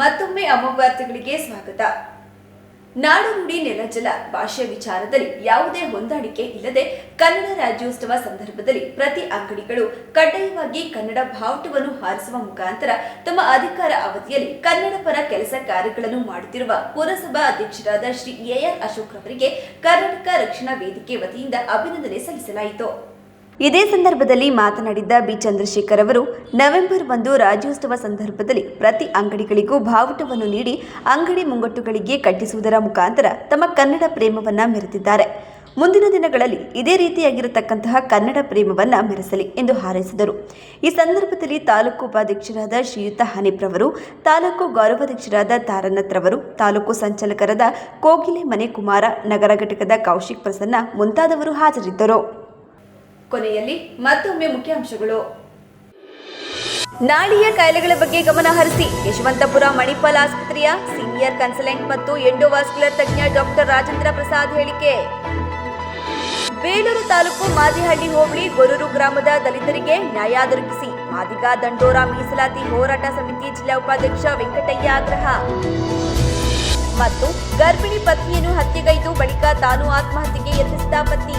ಮತ್ತೊಮ್ಮೆ ಅಮೋಘಾರ್ತಿಗಳಿಗೆ ಸ್ವಾಗತ. ನಾಡು ನೆಲಜಲ ಭಾಷೆ ವಿಚಾರದಲ್ಲಿ ಯಾವುದೇ ಹೊಂದಾಣಿಕೆ ಇಲ್ಲದೆ ಕನ್ನಡ ರಾಜ್ಯೋತ್ಸವ ಸಂದರ್ಭದಲ್ಲಿ ಪ್ರತಿ ಅಂಗಡಿಗಳು ಕಡ್ಡಾಯವಾಗಿ ಕನ್ನಡ ಬಾವುಟವನ್ನು ಹಾರಿಸುವ ಮುಖಾಂತರ ತಮ್ಮ ಅಧಿಕಾರ ಅವಧಿಯಲ್ಲಿ ಕನ್ನಡ ಪರ ಕೆಲಸ ಕಾರ್ಯಗಳನ್ನು ಮಾಡುತ್ತಿರುವ ಪುರಸಭಾ ಅಧ್ಯಕ್ಷರಾದ ಶ್ರೀ ಎಆರ್ ಅಶೋಕ್ ಅವರಿಗೆ ಕರ್ನಾಟಕ ರಕ್ಷಣಾ ವೇದಿಕೆ ವತಿಯಿಂದ ಅಭಿನಂದನೆ ಸಲ್ಲಿಸಲಾಯಿತು. ಇದೇ ಸಂದರ್ಭದಲ್ಲಿ ಮಾತನಾಡಿದ್ದ ಬಿ. ಚಂದ್ರಶೇಖರ್ ಅವರು, ನವೆಂಬರ್ ಒಂದು ರಾಜ್ಯೋತ್ಸವ ಸಂದರ್ಭದಲ್ಲಿ ಪ್ರತಿ ಅಂಗಡಿಗಳಿಗೂ ಭಾವುಟವನ್ನು ನೀಡಿ ಅಂಗಡಿ ಮುಂಗಟ್ಟುಗಳಿಗೆ ಕಟ್ಟಿಸುವುದರ ಮುಖಾಂತರ ತಮ್ಮ ಕನ್ನಡ ಪ್ರೇಮವನ್ನ ಮೆರೆದಿದ್ದಾರೆ. ಮುಂದಿನ ದಿನಗಳಲ್ಲಿ ಇದೇ ರೀತಿಯಾಗಿರತಕ್ಕಂತಹ ಕನ್ನಡ ಪ್ರೇಮವನ್ನ ಮೆರೆಸಲಿ ಎಂದು ಹಾರೈಸಿದರು. ಈ ಸಂದರ್ಭದಲ್ಲಿ ತಾಲೂಕು ಉಪಾಧ್ಯಕ್ಷರಾದ ಶ್ರೀಯುತ ಹನೀಪ್ರವರು ತಾಲೂಕು ಗೌರವಾಧ್ಯಕ್ಷರಾದ ತಾರನಾಥ್ರವರು ತಾಲೂಕು ಸಂಚಾಲಕರಾದ ಕೋಗಿಲೆ ಮನೆ ಕುಮಾರ ನಗರ ಘಟಕದ ಕೌಶಿಕ್ ಪ್ರಸನ್ನ ಮುಂತಾದವರು ಹಾಜರಿದ್ದರು. ಕೊನೆಯಲ್ಲಿ ಮತ್ತೊಮ್ಮೆ ಮುಖ್ಯಾಂಶಗಳು. ನಾಡಿಯ ಕಾಯಿಲೆಗಳ ಬಗ್ಗೆ ಗಮನ ಹರಿಸಿ. ಯಶವಂತಪುರ ಮಣಿಪಾಲ್ ಆಸ್ಪತ್ರೆಯ ಸೀನಿಯರ್ ಕನ್ಸಲೆಂಟ್ ಮತ್ತು ಎಂಡೋವಾಸ್ಕ್ಯುಲರ್ ತಜ್ಞ ಡಾಕ್ಟರ್ ರಾಜೇಂದ್ರ ಪ್ರಸಾದ್ ಹೇಳಿಕೆ. ಬೇಲೂರು ತಾಲೂಕು ಮಾದಿಹಳ್ಳಿ ಹೋಬಳಿ ಗೊರೂರು ಗ್ರಾಮದ ದಲಿತರಿಗೆ ನ್ಯಾಯ ದೊರಕಿಸಿ. ಮಾದಿಗ ದಂಡೋರ ಮೀಸಲಾತಿ ಹೋರಾಟ ಸಮಿತಿ ಜಿಲ್ಲಾ ಉಪಾಧ್ಯಕ್ಷ ವೆಂಕಟಯ್ಯ ಆಗ್ರಹ. ಮತ್ತು ಗರ್ಭಿಣಿ ಪತ್ನಿಯನ್ನು ಹತ್ಯೆಗೈದು ಬಳಿಕ ತಾನು ಆತ್ಮಹತ್ಯೆಗೆ ಯತ್ನಿಸಿದ ಪತ್ನಿ.